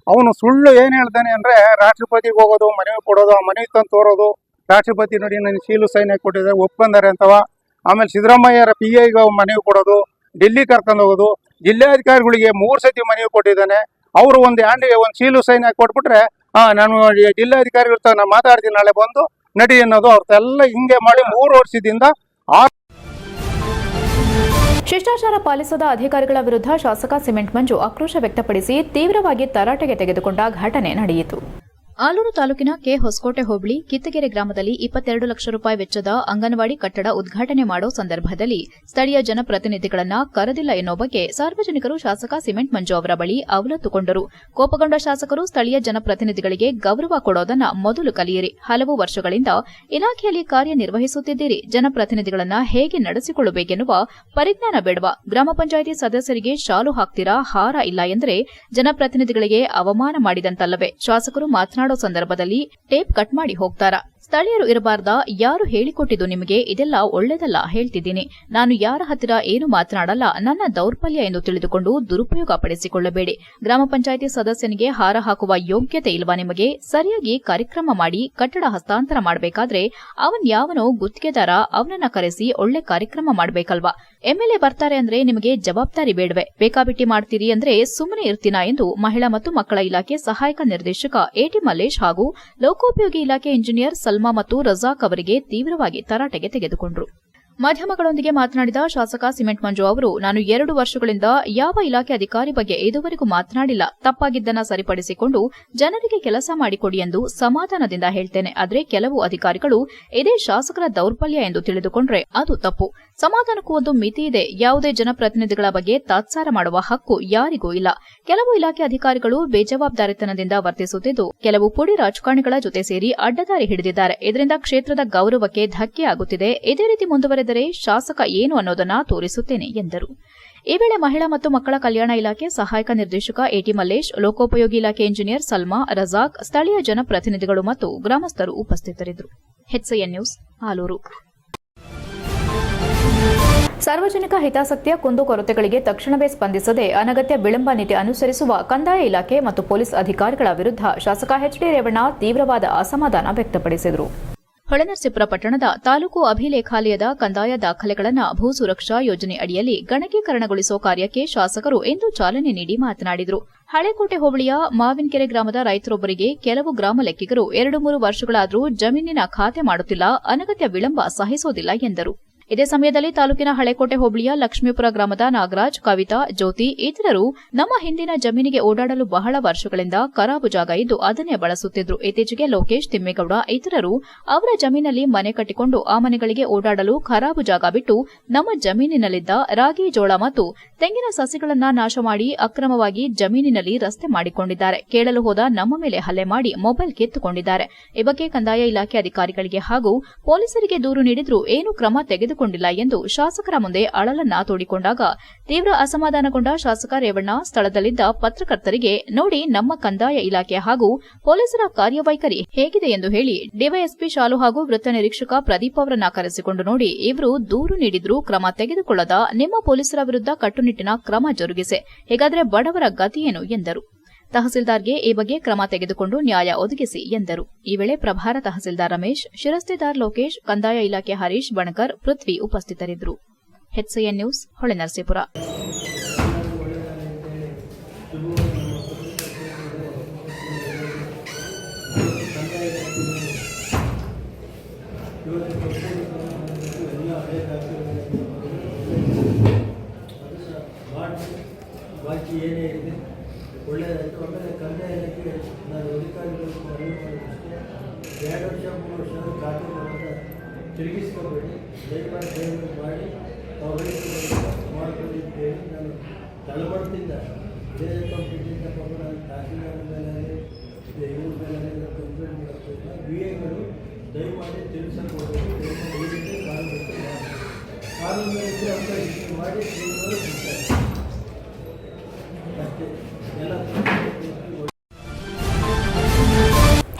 ಅವನು ಸುಳ್ಳು ಏನು ಹೇಳ್ತಾನೆ ಅಂದ್ರೆ ರಾಷ್ಟ್ರಪತಿಗೆ ಹೋಗೋದು, ಮನವಿ ಕೊಡೋದು, ಆ ತಂದು ತೋರೋದು ರಾಷ್ಟ್ರಪತಿ ನೋಡಿ ನನಗೆ ಶೀಲು ಸೈನ್ಯ ಹಾಕಿ ಕೊಟ್ಟಿದ್ದಾರೆ, ಒಪ್ಕೊಂಡಾರೆ ಅಂತವ. ಆಮೇಲೆ ಸಿದ್ದರಾಮಯ್ಯರ ಪಿ ಐಗೆ ಮನವಿ ಕೊಡೋದು, ಡೆಲ್ಲಿ ಕರ್ಕೊಂಡು ಹೋಗೋದು. ಜಿಲ್ಲಾಧಿಕಾರಿಗಳಿಗೆ ಮೂರು ಸತಿ ಮನವಿ ಕೊಟ್ಟಿದ್ದಾನೆ. ಅವರು ಒಂದು ಹ್ಯಾಂಡಿಗೆ ಒಂದು ಶೀಲು ಸೈನ್ಯ ಕೊಟ್ಬಿಟ್ರೆ ಹಾ ನಾನು ಜಿಲ್ಲಾಧಿಕಾರಿಗಳ ನಾನು ಮಾತಾಡ್ತೀನಿ, ನಾಳೆ ಬಂದು ನಡಿ ಅನ್ನೋದು ಅವ್ರದ್ದೆಲ್ಲ ಹಿಂಗೆ ಮಾಡಿ ಮೂರು ವರ್ಷದಿಂದ ಶಿಷ್ಟಾಚಾರ ಪಾಲಿಸದ ಅಧಿಕಾರಿಗಳ ವಿರುದ್ಧ ಶಾಸಕ ಸಿಮೆಂಟ್ ಮಂಜು ಆಕ್ರೋಶ ವ್ಯಕ್ತಪಡಿಸಿ ತೀವ್ರವಾಗಿ ತರಾಟೆಗೆ ತೆಗೆದುಕೊಂಡ ಘಟನೆ ನಡೆಯಿತು. ಆಲೂರು ತಾಲೂಕಿನ ಕೆ ಹೊಸಕೋಟೆ ಹೋಬಳಿ, ಕಿತ್ತಗೆರೆ ಗ್ರಾಮದಲ್ಲಿ ಇಪ್ಪತ್ತೆರಡು ಲಕ್ಷ ರೂಪಾಯಿ ವೆಚ್ಚದ ಅಂಗನವಾಡಿ ಕಟ್ಟಡ ಉದ್ಘಾಟನೆ ಮಾಡೋ ಸಂದರ್ಭದಲ್ಲಿ ಸ್ಥಳೀಯ ಜನಪ್ರತಿನಿಧಿಗಳನ್ನ ಕರೆದಿಲ್ಲ ಎನ್ನುವ ಬಗ್ಗೆ ಸಾರ್ವಜನಿಕರು ಶಾಸಕ ಸಿಮೆಂಟ್ ಮಂಜು ಅವರ ಬಳಿ ಅವಲತ್ತುಕೊಂಡರು ಕೋಪಗೊಂಡ ಶಾಸಕರು ಸ್ಥಳೀಯ ಜನಪ್ರತಿನಿಧಿಗಳಿಗೆ ಗೌರವ ಕೊಡೋದನ್ನ ಮೊದಲು ಕಲಿಯಿರಿ. ಹಲವು ವರ್ಷಗಳಿಂದ ಇಲಾಖೆಯಲ್ಲಿ ಕಾರ್ಯನಿರ್ವಹಿಸುತ್ತಿದ್ದೀರಿ. ಜನಪ್ರತಿನಿಧಿಗಳನ್ನ ಹೇಗೆ ನಡೆಸಿಕೊಳ್ಳಬೇಕೆನ್ನುವ ಪರಿಜ್ಞಾನ ಬೇಡವಾ? ಗ್ರಾಮ ಪಂಚಾಯಿತಿ ಸದಸ್ಯರಿಗೆ ಶಾಲು ಹಾಕ್ತೀರಾ? ಹಾರ ಇಲ್ಲ ಎಂದರೆ ಜನಪ್ರತಿನಿಧಿಗಳಿಗೆ ಅವಮಾನ ಮಾಡಿದಂತಲ್ಲವೇ? ಶಾಸಕರು ಮಾತನಾಡೋ ಸಂದರ್ಭದಲ್ಲಿ ಟೇಪ್ ಕಟ್ ಮಾಡಿ ಹೋಗ್ತಾರ? ಸ್ಥಳೀಯರು ಇರಬಾರ್ದ? ಯಾರು ಹೇಳಿಕೊಟ್ಟಿದ್ದು ನಿಮಗೆ? ಇದೆಲ್ಲ ಒಳ್ಳೇದಲ್ಲ, ಹೇಳ್ತಿದ್ದೀನಿ. ನಾನು ಯಾರ ಹತ್ತಿರ ಏನು ಮಾತನಾಡಲ್ಲ, ನನ್ನ ದೌರ್ಬಲ್ಯ ಎಂದು ತಿಳಿದುಕೊಂಡು ದುರುಪಯೋಗ ಪಡಿಸಿಕೊಳ್ಳಬೇಡಿ ಗ್ರಾಮ ಪಂಚಾಯಿತಿ ಸದಸ್ಯನಿಗೆ ಹಾರ ಹಾಕುವ ಯೋಗ್ಯತೆ ಇಲ್ವಾ ನಿಮಗೆ? ಸರಿಯಾಗಿ ಕಾರ್ಯಕ್ರಮ ಮಾಡಿ ಕಟ್ಟಡ ಹಸ್ತಾಂತರ ಮಾಡಬೇಕಾದ್ರೆ ಅವನ್ ಯಾವನೋ ಗುತ್ತಿಗೆದಾರ, ಅವನನ್ನ ಕರೆಸಿ ಒಳ್ಳೆ ಕಾರ್ಯಕ್ರಮ ಮಾಡಬೇಕಲ್ವಾ? ಎಂಎಲ್ಎ ಬರ್ತಾರೆ ಅಂದ್ರೆ ನಿಮಗೆ ಜವಾಬ್ದಾರಿ ಬೇಡವೆ. ಬೇಕಾಬಿಟ್ಟಿ ಮಾಡ್ತೀರಿ ಅಂದ್ರೆ ಸುಮ್ಮನೆ ಇರ್ತೀನಾ ಎಂದು ಮಹಿಳಾ ಮತ್ತು ಮಕ್ಕಳ ಇಲಾಖೆ ಸಹಾಯಕ ನಿರ್ದೇಶಕ ಎಟಿ ಮಲ್ಲೇಶ್ ಹಾಗೂ ಲೋಕೋಪಯೋಗಿ ಇಲಾಖೆ ಇಂಜಿನಿಯರ್ ಸಲ್ಮಾ ಮತ್ತು ರಜಾಕ್ ಅವರಿಗೆ ತೀವ್ರವಾಗಿ ತರಾಟೆಗೆ ತೆಗೆದುಕೊಂಡರು. ಮಾಧ್ಯಮಗಳೊಂದಿಗೆ ಮಾತನಾಡಿದ ಶಾಸಕ ಸಿಮೆಂಟ್ ಮಂಜು ಅವರು, ನಾನು ಎರಡು ವರ್ಷಗಳಿಂದ ಯಾವ ಇಲಾಖೆ ಅಧಿಕಾರಿ ಬಗ್ಗೆ ಇದುವರೆಗೂ ಮಾತನಾಡಿಲ್ಲ. ತಪ್ಪಾಗಿದ್ದನ್ನ ಸರಿಪಡಿಸಿಕೊಂಡು ಜನರಿಗೆ ಕೆಲಸ ಮಾಡಿಕೊಡಿ ಎಂದು ಸಮಾಧಾನದಿಂದ ಹೇಳ್ತೇನೆ. ಆದರೆ ಕೆಲವು ಅಧಿಕಾರಿಗಳು ಇದೇ ಶಾಸಕರ ದೌರ್ಬಲ್ಯ ಎಂದು ತಿಳಿದುಕೊಂಡ್ರೆ ಅದು ತಪ್ಪು. ಸಮಾಧಾನಕ್ಕೂ ಒಂದು ಮಿತಿ ಇದೆ. ಯಾವುದೇ ಜನಪ್ರತಿನಿಧಿಗಳ ಬಗ್ಗೆ ತಾತ್ಸಾರ ಮಾಡುವ ಹಕ್ಕು ಯಾರಿಗೂ ಇಲ್ಲ. ಕೆಲವು ಇಲಾಖೆ ಅಧಿಕಾರಿಗಳು ಬೇಜವಾಬ್ದಾರಿತನದಿಂದ ವರ್ತಿಸುತ್ತಿದ್ದು, ಕೆಲವು ಪುಡಿ ರಾಜಕಾರಣಿಗಳ ಜೊತೆ ಸೇರಿ ಅಡ್ಡದಾರಿ ಹಿಡಿದಿದ್ದಾರೆ. ಇದರಿಂದ ಕ್ಷೇತ್ರದ ಗೌರವಕ್ಕೆ ಧಕ್ಕೆ ಆಗುತ್ತಿದೆ. ಇದೇ ರೀತಿ ಮುಂದುವರೆದರೆ ಶಾಸಕ ಏನು ಅನ್ನೋದನ್ನ ತೋರಿಸುತ್ತೇನೆ ಎಂದರು. ಈ ವೇಳೆ ಮಹಿಳಾ ಮತ್ತು ಮಕ್ಕಳ ಕಲ್ಯಾಣ ಇಲಾಖೆ ಸಹಾಯಕ ನಿರ್ದೇಶಕ ಎಟಿ ಮಲ್ಲೇಶ್, ಲೋಕೋಪಯೋಗಿ ಇಲಾಖೆ ಇಂಜಿನಿಯರ್ ಸಲ್ಮಾ, ರಜಾಕ್, ಸ್ಥಳೀಯ ಜನಪ್ರತಿನಿಧಿಗಳು ಮತ್ತು ಗ್ರಾಮಸ್ಥರು ಉಪಸ್ಥಿತರಿದ್ದರು. ನ್ಯೂಸ್ ಆಲೂರು ಸಾರ್ವಜನಿಕ ಹಿತಾಸಕ್ತಿಯ ಕುಂದುಕೊರತೆಗಳಿಗೆ ತಕ್ಷಣವೇ ಸ್ಪಂದಿಸದೆ ಅನಗತ್ಯ ವಿಳಂಬ ನೀತಿ ಅನುಸರಿಸುವ ಕಂದಾಯ ಇಲಾಖೆ ಮತ್ತು ಪೊಲೀಸ್ ಅಧಿಕಾರಿಗಳ ವಿರುದ್ಧ ಶಾಸಕ ಎಚ್ಡಿ ರೇವಣ್ಣ ತೀವ್ರವಾದ ಅಸಮಾಧಾನ ವ್ಯಕ್ತಪಡಿಸಿದರು. ಹೊಳೆನರಸೀಪುರ ಪಟ್ಟಣದ ತಾಲೂಕು ಅಭಿಲೇಖಾಲಯದ ಕಂದಾಯ ದಾಖಲೆಗಳನ್ನು ಭೂ ಸುರಕ್ಷಾ ಯೋಜನೆ ಅಡಿಯಲ್ಲಿ ಗಣಕೀಕರಣಗೊಳಿಸುವ ಕಾರ್ಯಕ್ಕೆ ಶಾಸಕರು ಇಂದು ಚಾಲನೆ ನೀಡಿ ಮಾತನಾಡಿದರು. ಹಳೆಕೋಟೆ ಹೋಬಳಿಯ ಮಾವಿನಕೆರೆ ಗ್ರಾಮದ ರೈತರೊಬ್ಬರಿಗೆ ಕೆಲವು ಗ್ರಾಮ ಲೆಕ್ಕಿಗರು ಎರಡು ಮೂರು ವರ್ಷಗಳಾದರೂ ಜಮೀನಿನ ಖಾತೆ ಮಾಡುತ್ತಿಲ್ಲ, ಅನಗತ್ಯ ವಿಳಂಬ ಸಹಿಸೋದಿಲ್ಲ ಎಂದರು. ಇದೇ ಸಮಯದಲ್ಲಿ ತಾಲೂಕಿನ ಹಳೆಕೋಟೆ ಹೋಬಳಿಯ ಲಕ್ಷ್ಮೀಪುರ ಗ್ರಾಮದ ನಾಗರಾಜ್, ಕವಿತಾ, ಜ್ಯೋತಿ ಇತರರು ನಮ್ಮ ಹಿಂದಿನ ಜಮೀನಿಗೆ ಓಡಾಡಲು ಬಹಳ ವರ್ಷಗಳಿಂದ ಕರಾಬು ಜಾಗ ಇದ್ದು ಅದನ್ನೇ ಬಳಸುತ್ತಿದ್ದರು ಇತ್ತೀಚೆಗೆ ಲೋಕೇಶ್ ತಿಮ್ಮೇಗೌಡ ಇತರರು ಅವರ ಜಮೀನಲ್ಲಿ ಮನೆ ಕಟ್ಟಿಕೊಂಡು ಆ ಮನೆಗಳಿಗೆ ಓಡಾಡಲು ಖರಾಬು ಜಾಗ ಬಿಟ್ಟು ನಮ್ಮ ಜಮೀನಿನಲ್ಲಿದ್ದ ರಾಗಿ, ಜೋಳ ಮತ್ತು ತೆಂಗಿನ ಸಸಿಗಳನ್ನ ನಾಶ ಮಾಡಿ ಅಕ್ರಮವಾಗಿ ಜಮೀನಿನಲ್ಲಿ ರಸ್ತೆ ಮಾಡಿಕೊಂಡಿದ್ದಾರೆ. ಕೇಳಲು ಹೋದ ನಮ್ಮ ಮೇಲೆ ಹಲ್ಲೆ ಮಾಡಿ ಮೊಬೈಲ್ ಕಿತ್ತುಕೊಂಡಿದ್ದಾರೆ. ಈ ಬಗ್ಗೆ ಕಂದಾಯ ಇಲಾಖೆ ಅಧಿಕಾರಿಗಳಿಗೆ ಹಾಗೂ ಪೊಲೀಸರಿಗೆ ದೂರು ನೀಡಿದ್ರೂ ಏನು ಕ್ರಮ ತೆಗೆದುಕೊಂಡಿಲ್ಲ ಎಂದು ಶಾಸಕರ ಮುಂದೆ ಅಳಲನ್ನ ತೋಡಿಕೊಂಡಾಗ ತೀವ್ರ ಅಸಮಾಧಾನಗೊಂಡ ಶಾಸಕ ರೇವಣ್ಣ ಸ್ಥಳದಲ್ಲಿದ್ದ ಪತ್ರಕರ್ತರಿಗೆ ನೋಡಿ ನಮ್ಮ ಕಂದಾಯ ಇಲಾಖೆ ಹಾಗೂ ಪೊಲೀಸರ ಕಾರ್ಯವೈಖರಿ ಹೇಗಿದೆ ಎಂದು ಹೇಳಿ ಡಿವೈಎಸ್ಪಿ ಶಾಲು ಹಾಗೂ ವೃತ್ತ ನಿರೀಕ್ಷಕ ಪ್ರದೀಪ್ ಅವರನ್ನ ಕರೆಸಿಕೊಂಡು ನೋಡಿ ಇವರು ದೂರು ನೀಡಿದ್ರೂ ಕ್ರಮ ತೆಗೆದುಕೊಳ್ಳದ ನಿಮ್ಮ ಪೊಲೀಸರ ವಿರುದ್ಧ ಕಟ್ಟುನಿಟ್ಟಿನ ಕ್ರಮ ಜರುಗಿಸೆ. ಹೇಗಾದರೆ ಬಡವರ ಗತಿಯೇನು ಎಂದರು. ತಹಸೀಲ್ದಾರ್ಗೆ ಈ ಬಗ್ಗೆ ಕ್ರಮ ತೆಗೆದುಕೊಂಡು ನ್ಯಾಯ ಒದಗಿಸಿ ಎಂದರು. ಈ ವೇಳೆ ಪ್ರಭಾರ ತಹಸೀಲ್ದಾರ್ ರಮೇಶ್, ಶಿರಸ್ತೆದಾರ್ ಲೋಕೇಶ್, ಕಂದಾಯ ಇಲಾಖೆ ಹರೀಶ್ ಬಣಕರ್, ಪೃಥ್ವಿ ಉಪಸ್ಥಿತರಿದ್ದರು. ನ್ಯೂಸ್, ಹೊಳೆನರಸೀಪುರ. ಎರಡು ವರ್ಷ ಮೂರು ವರ್ಷದ ಖಾತೆ ಮೂಲಕ ತಿರುಗಿಸ್ಕೋಬೇಡಿ ದಯಮಾಡಿ ದಯಮಾಡಿ ಮಾಡಿ ಅವರಿಗೆ ಹೇಳಿ ನಾನು ತಳಮಳದಿಂದ ಬೇರೆ ಕಂಪ್ನಿಯಿಂದ ಪಾಪ ನಾನು ತಹಸೀಲ್ದಾರ್ ಮೇಲೆ ಇವ್ರ ಮೇಲೆ ಕಂಪ್ಲೇಂಟ್ ಮಾಡೋಕ್ಕಿಲ್ಲ ಬಿ ಎಗಳು ದಯಮಾಡಿ ತಿಳಿಸಬಹುದು ಈ ರೀತಿ ಕಾನೂನು ಮಾಡಿ ಕಾನೂನು ಇದ್ದರೆ ಅಂತ ಮಾಡಿ ಸಿಗ್ತಾರೆ ಅಷ್ಟೇ ಎಲ್ಲ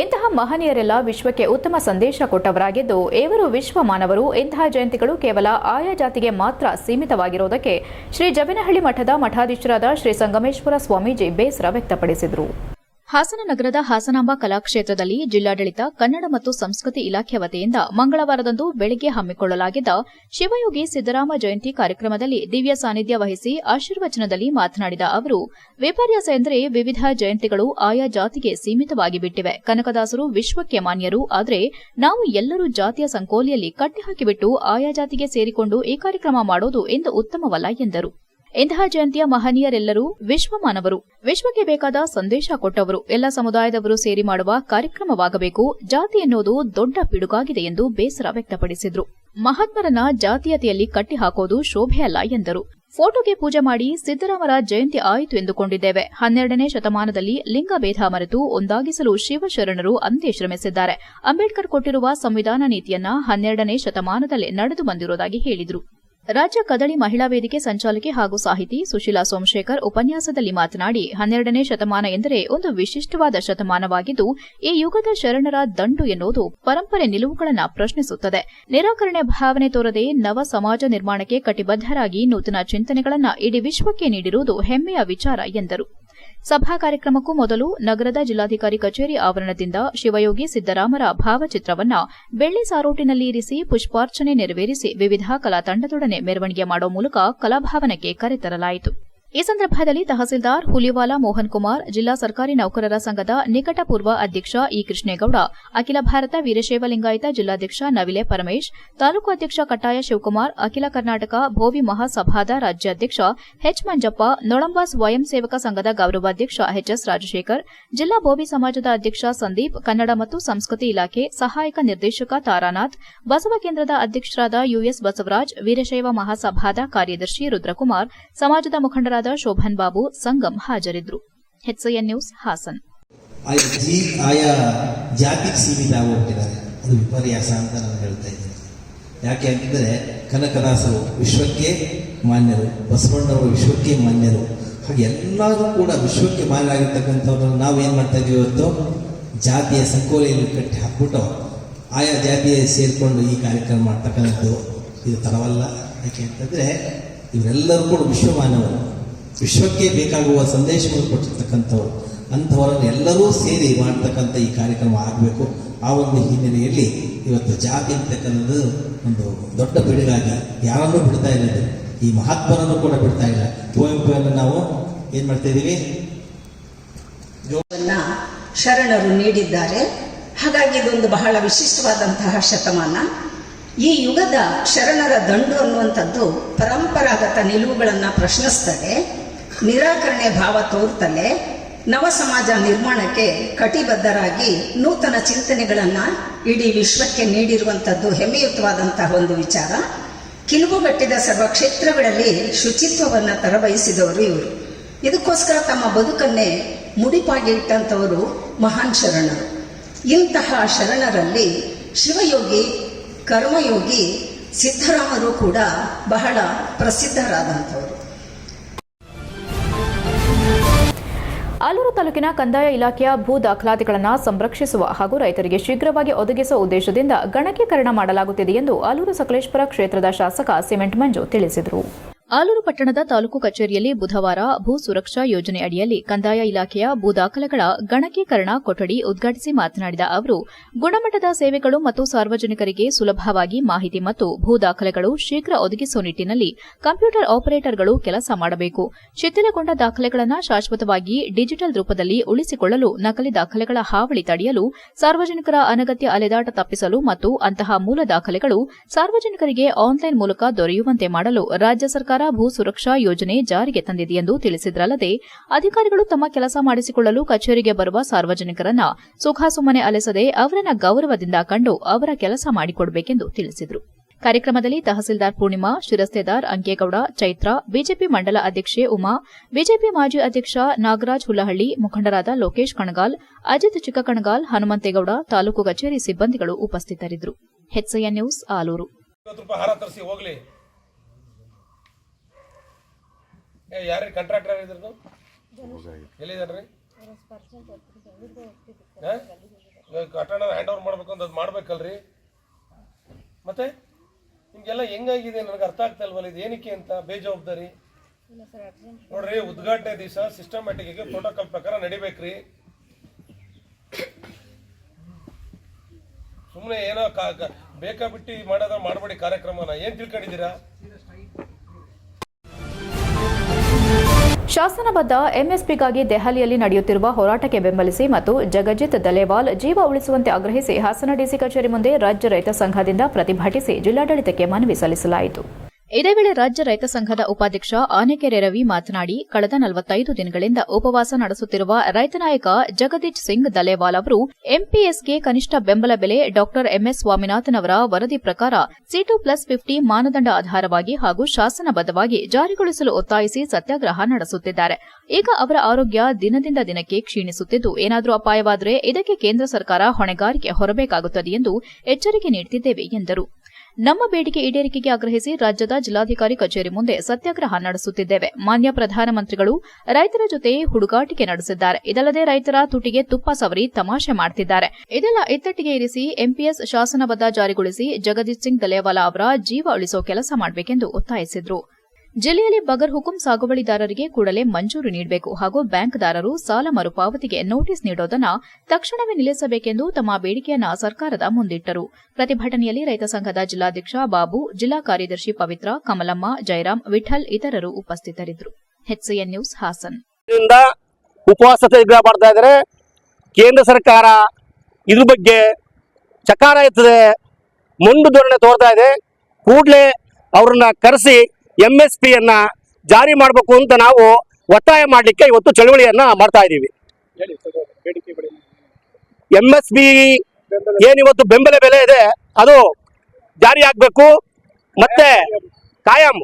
ಇಂತಹ ಮಹನೀಯರೆಲ್ಲ ವಿಶ್ವಕ್ಕೆ ಉತ್ತಮ ಸಂದೇಶ ಕೊಟ್ಟವರಾಗಿದ್ದು ಏವರು ವಿಶ್ವ ಮಾನವರು ಇಂತಹ ಜಯಂತಿಗಳು ಕೇವಲ ಆಯಾ ಜಾತಿಗೆ ಮಾತ್ರ ಸೀಮಿತವಾಗಿರುವುದಕ್ಕೆ ಶ್ರೀ ಜವಿನಹಳ್ಳಿ ಮಠದ ಮಠಾಧೀಶರಾದ ಶ್ರೀ ಸಂಗಮೇಶ್ವರ ಸ್ವಾಮೀಜಿ ಬೇಸರ ವ್ಯಕ್ತಪಡಿಸಿದರು. ಹಾಸನ ನಗರದ ಹಾಸನಾಂಬ ಕಲಾಕ್ಷೇತ್ರದಲ್ಲಿ ಜಿಲ್ಲಾಡಳಿತ, ಕನ್ನಡ ಮತ್ತು ಸಂಸ್ಕೃತಿ ಇಲಾಖೆ ವತಿಯಿಂದ ಮಂಗಳವಾರದಂದು ಬೆಳಗ್ಗೆ ಹಮ್ಮಿಕೊಳ್ಳಲಾಗಿದ್ದ ಶಿವಯೋಗಿ ಸಿದ್ದರಾಮ ಜಯಂತಿ ಕಾರ್ಯಕ್ರಮದಲ್ಲಿ ದಿವ್ಯ ಸಾನ್ನಿಧ್ಯ ವಹಿಸಿ ಆಶೀರ್ವಚನದಲ್ಲಿ ಮಾತನಾಡಿದ ಅವರು, ವಿಪರ್ಯಾಸ ಎಂದರೆ ವಿವಿಧ ಜಯಂತಿಗಳು ಆಯಾ ಜಾತಿಗೆ ಸೀಮಿತವಾಗಿ ಬಿಟ್ಟಿವೆ. ಕನಕದಾಸರು ವಿಶ್ವಕ್ಕೆ ಮಾನ್ಯರು. ಆದರೆ ನಾವು ಎಲ್ಲರೂ ಜಾತಿಯ ಸಂಕೋಲಿಯಲ್ಲಿ ಕಟ್ಟಿಹಾಕಿಬಿಟ್ಟು ಆಯಾ ಜಾತಿಗೆ ಸೇರಿಕೊಂಡು ಈ ಕಾರ್ಯಕ್ರಮ ಮಾಡೋದು ಎಂದು ಉತ್ತಮವಲ್ಲ ಎಂದರು. ಇಂತಹ ಜಯಂತಿಯ ಮಹನೀಯರೆಲ್ಲರೂ ವಿಶ್ವ ಮಾನವರು ವಿಶ್ವಕ್ಕೆ ಬೇಕಾದ ಸಂದೇಶ ಕೊಟ್ಟವರು. ಎಲ್ಲ ಸಮುದಾಯದವರು ಸೇರಿ ಮಾಡುವ ಕಾರ್ಯಕ್ರಮವಾಗಬೇಕು. ಜಾತಿ ಎನ್ನುವುದು ದೊಡ್ಡ ಪಿಡುಗಾಗಿದೆ ಎಂದು ಬೇಸರ ವ್ಯಕ್ತಪಡಿಸಿದ್ರು. ಮಹಾತ್ಮರನ್ನ ಜಾತೀಯತೆಯಲ್ಲಿ ಕಟ್ಟಿಹಾಕೋದು ಶೋಭೆಯಲ್ಲ ಎಂದರು. ಫೋಟೋಗೆ ಪೂಜೆ ಮಾಡಿ ಸಿದ್ದರಾಮರ ಜಯಂತಿ ಆಯಿತು ಎಂದುಕೊಂಡಿದ್ದೇವೆ. ಹನ್ನೆರಡನೇ ಶತಮಾನದಲ್ಲಿ ಲಿಂಗಭೇದ ಮರೆತು ಒಂದಾಗಿಸಲು ಶಿವಶರಣರು ಅಂದೇ ಶ್ರಮಿಸಿದ್ದಾರೆ. ಅಂಬೇಡ್ಕರ್ ಕೊಟ್ಟಿರುವ ಸಂವಿಧಾನ ನೀತಿಯನ್ನ ಹನ್ನೆರಡನೇ ಶತಮಾನದಲ್ಲೇ ನಡೆದು ಬಂದಿರುವುದಾಗಿ ಹೇಳಿದರು. ರಾಜ್ಯ ಕದಳಿ ಮಹಿಳಾ ವೇದಿಕೆ ಸಂಚಾಲಕಿ ಹಾಗೂ ಸಾಹಿತಿ ಸುಶೀಲಾ ಸೋಮಶೇಖರ್ ಉಪನ್ಯಾಸದಲ್ಲಿ ಮಾತನಾಡಿ, ಹನ್ನೆರಡನೇ ಶತಮಾನ ಎಂದರೆ ಒಂದು ವಿಶಿಷ್ಟವಾದ ಶತಮಾನವಾಗಿದ್ದು, ಈ ಯುಗದ ಶರಣರ ದಂಡು ಎನ್ನುವುದು ಪರಂಪರೆ ನಿಲುವುಗಳನ್ನು ಪ್ರಶ್ನಿಸುತ್ತದೆ. ನಿರಾಕರಣೆ ಭಾವನೆ ತೋರದೆ ನವ ಸಮಾಜ ನಿರ್ಮಾಣಕ್ಕೆ ಕಟಿಬದ್ದರಾಗಿ ನೂತನ ಚಿಂತನೆಗಳನ್ನು ಇಡೀ ವಿಶ್ವಕ್ಕೆ ನೀಡಿರುವುದು ಹೆಮ್ಮೆಯ ವಿಚಾರ ಎಂದರು. ಸಭಾ ಕಾರ್ಯಕ್ರಮಕ್ಕೂ ಮೊದಲು ನಗರದ ಜಿಲ್ಲಾಧಿಕಾರಿ ಕಚೇರಿ ಆವರಣದಿಂದ ಶಿವಯೋಗಿ ಸಿದ್ದರಾಮರ ಭಾವಚಿತ್ರವನ್ನ ಬೆಳ್ಳಿ ಸಾರೋಟಿನಲ್ಲಿ ಇರಿಸಿ ಪುಷ್ಪಾರ್ಚನೆ ನೆರವೇರಿಸಿ ವಿವಿಧ ಕಲಾ ತಂಡದೊಡನೆ ಮೆರವಣಿಗೆ ಮಾಡುವ ಮೂಲಕ ಕಲಾಭವನಕ್ಕೆ ಕರೆತರಲಾಯಿತು. ಈ ಸಂದರ್ಭದಲ್ಲಿ ತಹಸೀಲ್ದಾರ್ ಹುಲಿವಾಲ ಮೋಹನ್ ಕುಮಾರ್, ಜಿಲ್ಲಾ ಸರ್ಕಾರಿ ನೌಕರರ ಸಂಘದ ನಿಕಟಪೂರ್ವ ಅಧ್ಯಕ್ಷ ಇ. ಕೃಷ್ಣೇಗೌಡ, ಅಖಿಲ ಭಾರತ ವೀರಶೈವ ಲಿಂಗಾಯತ ಜಿಲ್ಲಾಧ್ಯಕ್ಷ ನವಿಲೆ ಪರಮೇಶ್, ತಾಲೂಕು ಅಧ್ಯಕ್ಷ ಕಟ್ಟಾಯ ಶಿವಕುಮಾರ್, ಅಖಿಲ ಕರ್ನಾಟಕ ಭೋವಿ ಮಹಾಸಭಾದ ರಾಜ್ಯಾಧ್ಯಕ್ಷ ಎಚ್. ಮಂಜಪ್ಪ ನೊಳಂಬ ಸ್ವಯಂ ಸೇವಕ ಸಂಘದ ಗೌರವಾಧ್ಯಕ್ಷ ಎಚ್ಎಸ್ ರಾಜಶೇಖರ್, ಜಿಲ್ಲಾ ಭೋವಿ ಸಮಾಜದ ಅಧ್ಯಕ್ಷ ಸಂದೀಪ್, ಕನ್ನಡ ಮತ್ತು ಸಂಸ್ಕೃತಿ ಇಲಾಖೆ ಸಹಾಯಕ ನಿರ್ದೇಶಕ ತಾರಾನಾಥ್, ಬಸವ ಕೇಂದ್ರದ ಅಧ್ಯಕ್ಷರಾದ ಯುಎಸ್ ಬಸವರಾಜ್, ವೀರಶೈವ ಮಹಾಸಭಾದ ಕಾರ್ಯದರ್ಶಿ ರುದ್ರಕುಮಾರ್, ಸಮಾಜದ ಮುಖಂಡರಾದ ಶೋಭನ್ ಬಾಬು ಸಂಗಮ್ ಹಾಜರಿದ್ದರು ಹೆಚ್ಸಿಎನ್ ನ್ಯೂಸ್, ಹಾಸನ್. ಆಯಾ ಜಾತಿಗೆ ಸೀಮಿತ ಆಗೋಗ್ತಿದ್ದಾರೆ. ಅದು ವಿಪರ್ಯಾಸ ಅಂತ ನಾನು ಹೇಳ್ತಾ ಇದ್ದೀನಿ. ಯಾಕೆ ಅಂತಂದರೆ ಕನಕದಾಸರು ವಿಶ್ವಕ್ಕೆ ಮಾನ್ಯರು, ಬಸವಣ್ಣವರು ವಿಶ್ವಕ್ಕೆ ಮಾನ್ಯರು. ಹಾಗೆ ಎಲ್ಲರೂ ಕೂಡ ವಿಶ್ವಕ್ಕೆ ಮಾನ್ಯರಾಗಿರ್ತಕ್ಕಂಥವ್ರನ್ನ ನಾವು ಏನು ಮಾಡ್ತಾ ಇದೀವಿ ಇವತ್ತು? ಜಾತಿಯ ಸಂಕೋಲೆಯಲ್ಲಿ ಕಟ್ಟಿ ಹಾಕ್ಬಿಟ್ಟು ಆಯಾ ಜಾತಿಯ ಸೇರಿಕೊಂಡು ಈ ಕಾರ್ಯಕ್ರಮ ಮಾಡ್ತಕ್ಕಂಥದ್ದು. ಇದು ತರವಲ್ಲ. ಯಾಕೆ ಅಂತಂದರೆ ಇವರೆಲ್ಲರೂ ಕೂಡ ವಿಶ್ವಮಾನವರು. ವಿಶ್ವಕ್ಕೆ ಬೇಕಾಗುವ ಸಂದೇಶವನ್ನು ಕೊಟ್ಟಿರ್ತಕ್ಕಂಥವ್ರು, ಅಂಥವರನ್ನು ಎಲ್ಲರೂ ಸೇರಿ ಮಾಡ್ತಕ್ಕಂಥ ಈ ಕಾರ್ಯಕ್ರಮ ಆಗಬೇಕು. ಆ ಒಂದು ಹಿನ್ನೆಲೆಯಲ್ಲಿ ಇವತ್ತು ಜಾತಿ ಅಂತಕ್ಕಂಥದ್ದು ಒಂದು ದೊಡ್ಡ ಬಿಡುಗಾಗಿ ಯಾರನ್ನೂ ಬಿಡ್ತಾ ಇಲ್ಲ ಈ ಮಹಾತ್ಮರನ್ನು ಕೂಡ ಬಿಡ್ತಾ ಇಲ್ಲ. ಕುವೆಂಪುವನ್ನು ನಾವು ಏನು ಮಾಡ್ತಾ ಇದ್ದೀವಿ ಶರಣರು ನೀಡಿದ್ದಾರೆ. ಹಾಗಾಗಿ ಇದೊಂದು ಬಹಳ ವಿಶಿಷ್ಟವಾದಂತಹ ಶತಮಾನ. ಈ ಯುಗದ ಶರಣರ ದಂಡು ಅನ್ನುವಂಥದ್ದು ಪರಂಪರಾಗತ ನಿಲುವುಗಳನ್ನು ಪ್ರಶ್ನಿಸ್ತದೆ. ನಿರಾಕರಣೆ ಭಾವ ತೋರ್ತಲೆ ನವ ಸಮಾಜ ನಿರ್ಮಾಣಕ್ಕೆ ಕಟಿಬದ್ಧರಾಗಿ ನೂತನ ಚಿಂತನೆಗಳನ್ನು ಇಡೀ ವಿಶ್ವಕ್ಕೆ ನೀಡಿರುವಂಥದ್ದು ಹೆಮ್ಮೆಯುತವಾದಂತಹ ಒಂದು ವಿಚಾರ. ಕಿಲುಬುಗಟ್ಟಿದ ಸರ್ವ ಕ್ಷೇತ್ರಗಳಲ್ಲಿ ಶುಚಿತ್ವವನ್ನು ತರಬಯಸಿದವರು ಇವರು. ಇದಕ್ಕೋಸ್ಕರ ತಮ್ಮ ಬದುಕನ್ನೇ ಮುಡಿಪಾಗಿ ಇಟ್ಟಂಥವರು ಮಹಾನ್ ಶರಣರು. ಇಂತಹ ಶರಣರಲ್ಲಿ ಶಿವಯೋಗಿ, ಕರ್ಮಯೋಗಿ ಸಿದ್ದರಾಮರು ಕೂಡ ಬಹಳ ಪ್ರಸಿದ್ಧರಾದಂಥವರು. ಆಲೂರು ತಾಲೂಕಿನ ಕಂದಾಯ ಇಲಾಖೆಯ ಭೂ ದಾಖಲಾತಿಗಳನ್ನು ಸಂರಕ್ಷಿಸುವ ಹಾಗೂ ರೈತರಿಗೆ ಶೀಘ್ರವಾಗಿ ಒದಗಿಸುವ ಉದ್ದೇಶದಿಂದ ಗಣಕೀಕರಣ ಮಾಡಲಾಗುತ್ತಿದೆ ಎಂದು ಆಲೂರು ಸಕಲೇಶ್ವರ ಕ್ಷೇತ್ರದ ಶಾಸಕ ಸಿಮೆಂಟ್ ಮಂಜು ತಿಳಿಸಿದರು. ಆಲೂರು ಪಟ್ಟಣದ ತಾಲೂಕು ಕಚೇರಿಯಲ್ಲಿ ಬುಧವಾರ ಭೂ ಸುರಕ್ಷಾ ಯೋಜನೆ ಅಡಿಯಲ್ಲಿ ಕಂದಾಯ ಇಲಾಖೆಯ ಭೂ ದಾಖಲೆಗಳ ಗಣಕೀಕರಣ ಕೊಠಡಿ ಉದ್ಘಾಟಿಸಿ ಮಾತನಾಡಿದ ಅವರು, ಗುಣಮಟ್ಟದ ಸೇವೆಗಳು ಮತ್ತು ಸಾರ್ವಜನಿಕರಿಗೆ ಸುಲಭವಾಗಿ ಮಾಹಿತಿ ಮತ್ತು ಭೂ ದಾಖಲೆಗಳು ಶೀಘ್ರ ಒದಗಿಸುವ ನಿಟ್ಟನಲ್ಲಿ ಕಂಪ್ಯೂಟರ್ ಆಪರೇಟರ್ಗಳು ಕೆಲಸ ಮಾಡಬೇಕು. ಶಿಥಿಲಗೊಂಡ ದಾಖಲೆಗಳನ್ನು ಶಾಶ್ವತವಾಗಿ ಡಿಜಿಟಲ್ ರೂಪದಲ್ಲಿ ಉಳಿಸಿಕೊಳ್ಳಲು ನಕಲಿ ದಾಖಲೆಗಳ ಹಾವಳಿ ತಡೆಯಲು ಸಾರ್ವಜನಿಕರ ಅನಗತ್ಯ ಅಲೆದಾಟ ತಪ್ಪಿಸಲು ಮತ್ತು ಅಂತಹ ಮೂಲ ದಾಖಲೆಗಳು ಸಾರ್ವಜನಿಕರಿಗೆ ಆನ್ಲೈನ್ ಮೂಲಕ ದೊರೆಯುವಂತೆ ಮಾಡಲು ರಾಜ್ಯ ಸರ್ಕಾರ ಭೂ ಸುರಕ್ಷಾ ಯೋಜನೆ ಜಾರಿಗೆ ತಂದಿದೆ ಎಂದು ತಿಳಿಸಿದ್ರಲ್ಲದೆ, ಅಧಿಕಾರಿಗಳು ತಮ್ಮ ಕೆಲಸ ಮಾಡಿಸಿಕೊಳ್ಳಲು ಕಚೇರಿಗೆ ಬರುವ ಸಾರ್ವಜನಿಕರನ್ನ ಸುಖಾಸುಮ್ಮನೆ ಅಲೆಸದೆ ಅವರನ್ನ ಗೌರವದಿಂದ ಕಂಡು ಅವರ ಕೆಲಸ ಮಾಡಿಕೊಡಬೇಕೆಂದು ತಿಳಿಸಿದರು. ಕಾರ್ಯಕ್ರಮದಲ್ಲಿ ತಹಸೀಲ್ದಾರ್ ಪೂರ್ಣಿಮಾ, ಶಿರಸ್ತೆದಾರ್ ಅಂಕೇಗೌಡ, ಚೈತ್ರ, ಬಿಜೆಪಿ ಮಂಡಲ ಅಧ್ಯಕ್ಷೆ ಉಮಾ, ಬಿಜೆಪಿ ಮಾಜಿ ಅಧ್ಯಕ್ಷ ನಾಗರಾಜ್ ಹುಲ್ಲಹಳ್ಳಿ, ಮುಖಂಡರಾದ ಲೋಕೇಶ್ ಕಣಗಾಲ್, ಅಜಿತ್ ಚಿಕ್ಕಕಣಗಾಲ್, ಹನುಮಂತೇಗೌಡ, ತಾಲೂಕು ಕಚೇರಿ ಸಿಬ್ಬಂದಿಗಳು ಉಪಸ್ಥಿತರಿದ್ದರು. ಯಾರ್ರಿ? ಕಾಂಟ್ರಾಕ್ಟರ್ ಇದ್ರದ್ದು ಎಲ್ಲಿದ್ದಾರ್ರಿ ಕಟ್ಟಡ ಹ್ಯಾಂಡ್ ಓವರ್ ಮಾಡ್ಬೇಕು ಅಂತ ಅದು ಮಾಡ್ಬೇಕಲ್ರಿ? ಮತ್ತೆ? ನಿಮ್ಗೆಲ್ಲ ಹೆಂಗಾಗಿದೆ? ನನಗೆ ಅರ್ಥ ಆಗ್ತಾ ಇಲ್ವಲ್ಲ ಇದು ಏನಕ್ಕೆ ಅಂತ? ಬೇಜವಾಬ್ದಾರಿ. ನೋಡ್ರಿ ಉದ್ಘಾಟನೆ ದಿವಸ ಸಿಸ್ಟಮ್ಯಾಟಿಕ್ ಆಗಿ ಪ್ರೋಟೋಕಾಲ್ ಪ್ರಕಾರ ನಡಿಬೇಕ್ರಿ. ಸುಮ್ಮನೆ ಏನೋ ಬೇಕಾಬಿಟ್ಟಿ ಮಾಡೋದ ಮಾಡಬೇಡಿ ಕಾರ್ಯಕ್ರಮನ. ಏನು ತಿಳ್ಕೊಂಡಿದ್ದೀರಾ? ಶಾಸನಬದ್ಧ ಎಂಎಸ್ಪಿಗಾಗಿ ದೆಹಲಿಯಲ್ಲಿ ನಡೆಯುತ್ತಿರುವ ಹೋರಾಟಕ್ಕೆ ಬೆಂಬಲಿಸಿ ಮತ್ತು ಜಗಜಿತ್ ದಲೇವಾಲ್ ಜೀವ ಉಳಿಸುವಂತೆ ಆಗ್ರಹಿಸಿ ಹಾಸನ ಡಿಸಿ ಕಚೇರಿ ಮುಂದೆ ರಾಜ್ಯ ರೈತ ಸಂಘದಿಂದ ಪ್ರತಿಭಟಿಸಿ ಜಿಲ್ಲಾಡಳಿತಕ್ಕೆ ಮನವಿ ಸಲ್ಲಿಸಲಾಯಿತು. ಇದೇ ವೇಳೆ ರಾಜ್ಯ ರೈತ ಸಂಘದ ಉಪಾಧ್ಯಕ್ಷ ಆನೆಕೆರೆ ರವಿ ಮಾತನಾಡಿ, ಕಳೆದ ನಲವತ್ತೈದು ದಿನಗಳಿಂದ ಉಪವಾಸ ನಡೆಸುತ್ತಿರುವ ರೈತ ನಾಯಕ ಜಗದೀಶ್ ಸಿಂಗ್ ದಲೇವಾಲ್ ಅವರು ಎಂಪಿಎಸ್ಗೆ ಕನಿಷ್ಠ ಬೆಂಬಲ ಬೆಲೆ ಡಾ ಎಂಎಸ್ ಸ್ವಾಮಿನಾಥನ್ ಅವರ ವರದಿ ಪ್ರಕಾರ ಸಿಟು ಪ್ಲಸ್ ಫಿಫ್ಟಿ ಮಾನದಂಡ ಆಧಾರವಾಗಿ ಹಾಗೂ ಶಾಸನಬದ್ಧವಾಗಿ ಜಾರಿಗೊಳಿಸಲು ಒತ್ತಾಯಿಸಿ ಸತ್ಯಾಗ್ರಹ ನಡೆಸುತ್ತಿದ್ದಾರೆ. ಈಗ ಅವರ ಆರೋಗ್ಯ ದಿನದಿಂದ ದಿನಕ್ಕೆ ಕ್ಷೀಣಿಸುತ್ತಿದ್ದು, ಏನಾದರೂ ಅಪಾಯವಾದರೆ ಇದಕ್ಕೆ ಕೇಂದ್ರ ಸರ್ಕಾರ ಹೊಣೆಗಾರಿಕೆ ಹೊರಬೇಕಾಗುತ್ತದೆ ಎಂದು ಎಚ್ಚರಿಕೆ ನೀಡುತ್ತಿದ್ದೇವೆ ಎಂದರು. ನಮ್ಮ ಬೇಡಿಕೆ ಈಡೇರಿಕೆಗೆ ಆಗ್ರಹಿಸಿ ರಾಜ್ಯದ ಜಿಲ್ಲಾಧಿಕಾರಿ ಕಚೇರಿ ಮುಂದೆ ಸತ್ಯಾಗ್ರಹ ನಡೆಸುತ್ತಿದ್ದೇವೆ. ಮಾನ್ಯ ಪ್ರಧಾನಮಂತ್ರಿಗಳು ರೈತರ ಜೊತೆ ಹುಡುಗಾಟಿಕೆ ನಡೆಸಿದ್ದಾರೆ. ಇದಲ್ಲದೆ ರೈತರ ತುಟಿಗೆ ತುಪ್ಪ ಸವರಿ ತಮಾಷೆ ಮಾಡುತ್ತಿದ್ದಾರೆ ಇದೆಲ್ಲ ಇತ್ತಟ್ಟಿಗೆ ಇರಿಸಿ ಎಂಪಿಎಸ್ ಶಾಸನಬದ್ದ ಜಾರಿಗೊಳಿಸಿ ಜಗದೀಶ್ ಸಿಂಗ್ ದಲೇವಾಲಾ ಅವರ ಜೀವ ಉಳಿಸೋ ಕೆಲಸ ಮಾಡಬೇಕೆಂದು ಒತ್ತಾಯಿಸಿದರು. ಜಿಲ್ಲೆಯಲ್ಲಿ ಬಗರ್ ಹುಕುಂ ಸಾಗುವಳಿದಾರರಿಗೆ ಕೂಡಲೇ ಮಂಜೂರು ನೀಡಬೇಕು ಹಾಗೂ ಬ್ಯಾಂಕ್ದಾರರು ಸಾಲ ಮರುಪಾವತಿಗೆ ನೋಟಿಸ್ ನೀಡೋದನ್ನ ತಕ್ಷಣವೇ ನಿಲ್ಲಿಸಬೇಕೆಂದು ತಮ್ಮ ಬೇಡಿಕೆಯನ್ನ ಸರ್ಕಾರದ ಮುಂದಿಟ್ಟರು. ಪ್ರತಿಭಟನೆಯಲ್ಲಿ ರೈತ ಸಂಘದ ಜಿಲ್ಲಾಧ್ಯಕ್ಷ ಬಾಬು, ಜಿಲ್ಲಾ ಕಾರ್ಯದರ್ಶಿ ಪವಿತ್ರ, ಕಮಲಮ್ಮ ಜಯರಾಮ್ ವಿಠಲ್ ಇತರರು ಉಪಸ್ಥಿತರಿದ್ದರು. ನ್ಯೂಸ್, ಹಾಸನ್. ಉಪವಾಸ ಮಾಡ್ತಾ ಕೇಂದ್ರ ಸರ್ಕಾರ ಇದ್ರ ಬಗ್ಗೆ ಚಕಾರ ಎತ್ತದೆ, ಮೊಂಡು ಧೋರಣೆ ತೋರ್ತಾ ಇದೆ. ಕೂಡಲೇ ಅವ್ರನ್ನ ಕರೆಸಿ ಎಂ ಎಸ್ ಪಿಯನ್ನ ಜಾರಿ ಮಾಡಬೇಕು ಅಂತ ನಾವು ಒತ್ತಾಯ ಮಾಡಲಿಕ್ಕೆ ಇವತ್ತು ಚಳುವಳಿಯನ್ನ ಮಾಡ್ತಾ ಇದ್ದೀವಿ. ಎಂ ಎಸ್ ಪಿ ಏನಿವತ್ತು ಬೆಂಬಲ ಬೆಲೆ ಇದೆ, ಅದು ಜಾರಿ ಆಗಬೇಕು, ಮತ್ತೆ ಕಾಯಂ.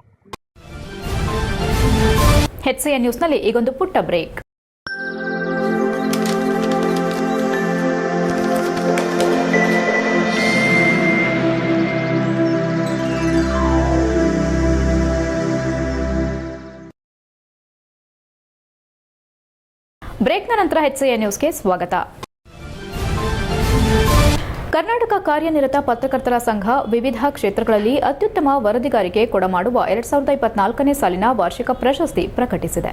ಎ ನ್ಯೂಸ್ನಲ್ಲಿ ಈಗೊಂದು ಪುಟ್ಟ ಬ್ರೇಕ್. ಬ್ರೇಕ್ನ ನಂತರ ಎಚ್ಸಿಎನ್ ನ್ಯೂಸ್ಗೆ ಸ್ವಾಗತ. ಕರ್ನಾಟಕ ಕಾರ್ಯನಿರತ ಪತ್ರಕರ್ತರ ಸಂಘ ವಿವಿಧ ಕ್ಷೇತ್ರಗಳಲ್ಲಿ ಅತ್ಯುತ್ತಮ ವರದಿಗಾರಿಕೆ ಕೊಡಮಾಡುವ ಎರಡ್ ಸಾವಿರದ ಇಪ್ಪತ್ನಾಲ್ಕನೇ ಸಾಲಿನ ವಾರ್ಷಿಕ ಪ್ರಶಸ್ತಿ ಪ್ರಕಟಿಸಿದೆ.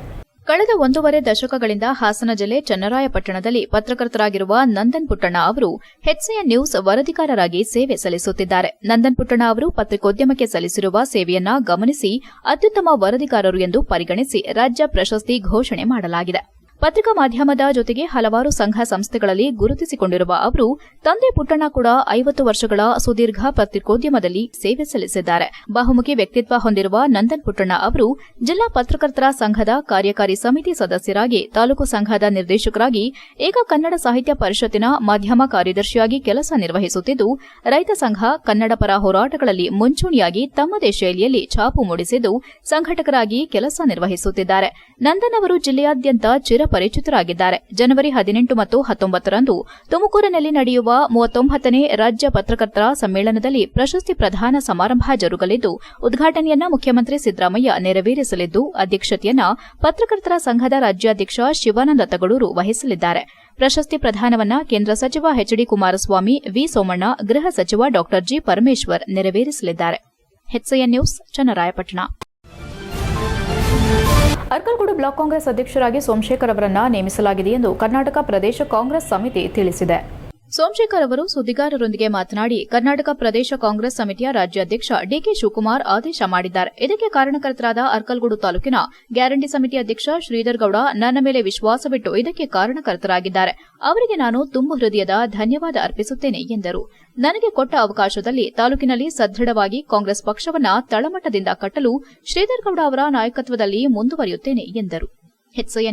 ಕಳೆದ ಒಂದೂವರೆ ದಶಕಗಳಿಂದ ಹಾಸನ ಜಿಲ್ಲೆ ಚನ್ನರಾಯಪಟ್ಟಣದಲ್ಲಿ ಪತ್ರಕರ್ತರಾಗಿರುವ ನಂದನ್ ಪುಟ್ಟಣ್ಣ ಅವರು ಹೆಚ್ಸಿಎನ್ ನ್ಯೂಸ್ ವರದಿಗಾರರಾಗಿ ಸೇವೆ ಸಲ್ಲಿಸುತ್ತಿದ್ದಾರೆ. ನಂದನ್ ಪುಟ್ಟಣ್ಣ ಅವರು ಪತ್ರಿಕೋದ್ಯಮಕ್ಕೆ ಸಲ್ಲಿಸಿರುವ ಸೇವೆಯನ್ನ ಗಮನಿಸಿ ಅತ್ಯುತ್ತಮ ವರದಿಗಾರರು ಎಂದು ಪರಿಗಣಿಸಿ ರಾಜ್ಯ ಪ್ರಶಸ್ತಿ ಘೋಷಣೆ ಮಾಡಲಾಗಿದೆ. ಪತ್ರಿಕಾ ಮಾಧ್ಯಮದ ಜೊತೆಗೆ ಹಲವಾರು ಸಂಘ ಸಂಸ್ಥೆಗಳಲ್ಲಿ ಗುರುತಿಸಿಕೊಂಡಿರುವ ಅವರು, ತಂದೆ ಪುಟ್ಟಣ್ಣ ಕೂಡ ಐವತ್ತು ವರ್ಷಗಳ ಸುದೀರ್ಘ ಪತ್ರಿಕೋದ್ಯಮದಲ್ಲಿ ಸೇವೆ ಸಲ್ಲಿಸಿದ್ದಾರೆ. ಬಹುಮುಖಿ ವ್ಯಕ್ತಿತ್ವ ಹೊಂದಿರುವ ನಂದನ್ ಪುಟ್ಟಣ್ಣ ಅವರು ಜಿಲ್ಲಾ ಪತ್ರಕರ್ತರ ಸಂಘದ ಕಾರ್ಯಕಾರಿ ಸಮಿತಿ ಸದಸ್ಯರಾಗಿ, ತಾಲೂಕು ಸಂಘದ ನಿರ್ದೇಶಕರಾಗಿ, ಏಕ ಕನ್ನಡ ಸಾಹಿತ್ಯ ಪರಿಷತ್ತಿನ ಮಾಧ್ಯಮ ಕಾರ್ಯದರ್ಶಿಯಾಗಿ ಕೆಲಸ ನಿರ್ವಹಿಸುತ್ತಿದ್ದು, ರೈತ ಸಂಘ ಕನ್ನಡ ಪರ ಹೋರಾಟಗಳಲ್ಲಿ ಮುಂಚೂಣಿಯಾಗಿ ತಮ್ಮದೇ ಶೈಲಿಯಲ್ಲಿ ಛಾಪು ಮೂಡಿಸಿದ್ದು, ಸಂಘಟಕರಾಗಿ ಕೆಲಸ ನಿರ್ವಹಿಸುತ್ತಿದ್ದಾರೆ. ನಂದನ್ ಅವರು ಜಿಲ್ಲೆಯಾದ್ಯಂತ ಚಿರಪರಿಚಿತರಾಗಿದ್ದಾರೆ ಜನವರಿ ಹದಿನೆಂಟು ಮತ್ತು ಹತ್ತೊಂಬತ್ತರಂದು ತುಮಕೂರಿನಲ್ಲಿ ನಡೆಯುವ ಮೂವತ್ತೊಂಬತ್ತನೇ ರಾಜ್ಯ ಪತ್ರಕರ್ತರ ಸಮ್ಮೇಳನದಲ್ಲಿ ಪ್ರಶಸ್ತಿ ಪ್ರದಾನ ಸಮಾರಂಭ ಜರುಗಲಿದ್ದು, ಉದ್ಘಾಟನೆಯನ್ನ ಮುಖ್ಯಮಂತ್ರಿ ಸಿದ್ದರಾಮಯ್ಯ ನೆರವೇರಿಸಲಿದ್ದು, ಅಧ್ಯಕ್ಷತೆಯನ್ನ ಪತ್ರಕರ್ತರ ಸಂಘದ ರಾಜ್ಯಾಧ್ಯಕ್ಷ ಶಿವಾನಂದ ತಗಡೂರು ವಹಿಸಲಿದ್ದಾರೆ. ಪ್ರಶಸ್ತಿ ಪ್ರದಾನವನ್ನ ಕೇಂದ್ರ ಸಚಿವ ಎಚ್ಡಿ ಕುಮಾರಸ್ವಾಮಿ, ವಿ ಸೋಮಣ್ಣ, ಗೃಹ ಸಚಿವ ಡಾ ಜಿ ಪರಮೇಶ್ವರ್ ನೆರವೇರಿಸಲಿದ್ದಾರೆ. News, Channarayapatna. Arkalgud block Congress ಅಧ್ಯಕ್ಷರಾಗಿ ಸೋಮಶೇಖರ್ ಅವರನ್ನ ನೇಮಿಸಲಾಗಿದೆ ಎಂದು ಕರ್ನಾಟಕ ಪ್ರದೇಶ ಕಾಂಗ್ರೆಸ್ ಸಮಿತಿ ತಿಳಿಸಿದೆ. ಸೋಮಶೇಖರ್ ಅವರು ಸುದ್ದಿಗಾರರೊಂದಿಗೆ ಮಾತನಾಡಿ, ಕರ್ನಾಟಕ ಪ್ರದೇಶ ಕಾಂಗ್ರೆಸ್ ಸಮಿತಿಯ ರಾಜ್ಯಾಧ್ಯಕ್ಷ ಡಿಕೆ ಶಿವಕುಮಾರ್ ಆದೇಶ ಮಾಡಿದ್ದಾರೆ. ಇದಕ್ಕೆ ಕಾರಣಕರ್ತರಾದ ಅರ್ಕಲ್ಗೂಡು ತಾಲೂಕಿನ ಗ್ಯಾರಂಟಿ ಸಮಿತಿ ಅಧ್ಯಕ್ಷ ಶ್ರೀಧರ್ ಗೌಡ ನನ್ನ ಮೇಲೆ ವಿಶ್ವಾಸವಿಟ್ಟು ಇದಕ್ಕೆ ಕಾರಣಕರ್ತರಾಗಿದ್ದಾರೆ. ಅವರಿಗೆ ನಾನು ತುಂಬು ಹೃದಯದ ಧನ್ಯವಾದ ಅರ್ಪಿಸುತ್ತೇನೆ ಎಂದರು. ನನಗೆ ಕೊಟ್ಟ ಅವಕಾಶದಲ್ಲಿ ತಾಲೂಕಿನಲ್ಲಿ ಸದೃಢವಾಗಿ ಕಾಂಗ್ರೆಸ್ ಪಕ್ಷವನ್ನ ತಳಮಟ್ಟದಿಂದ ಕಟ್ಟಲು ಶ್ರೀಧರ್ ಗೌಡ ಅವರ ನಾಯಕತ್ವದಲ್ಲಿ ಮುಂದುವರಿಯುತ್ತೇನೆ ಎಂದರು.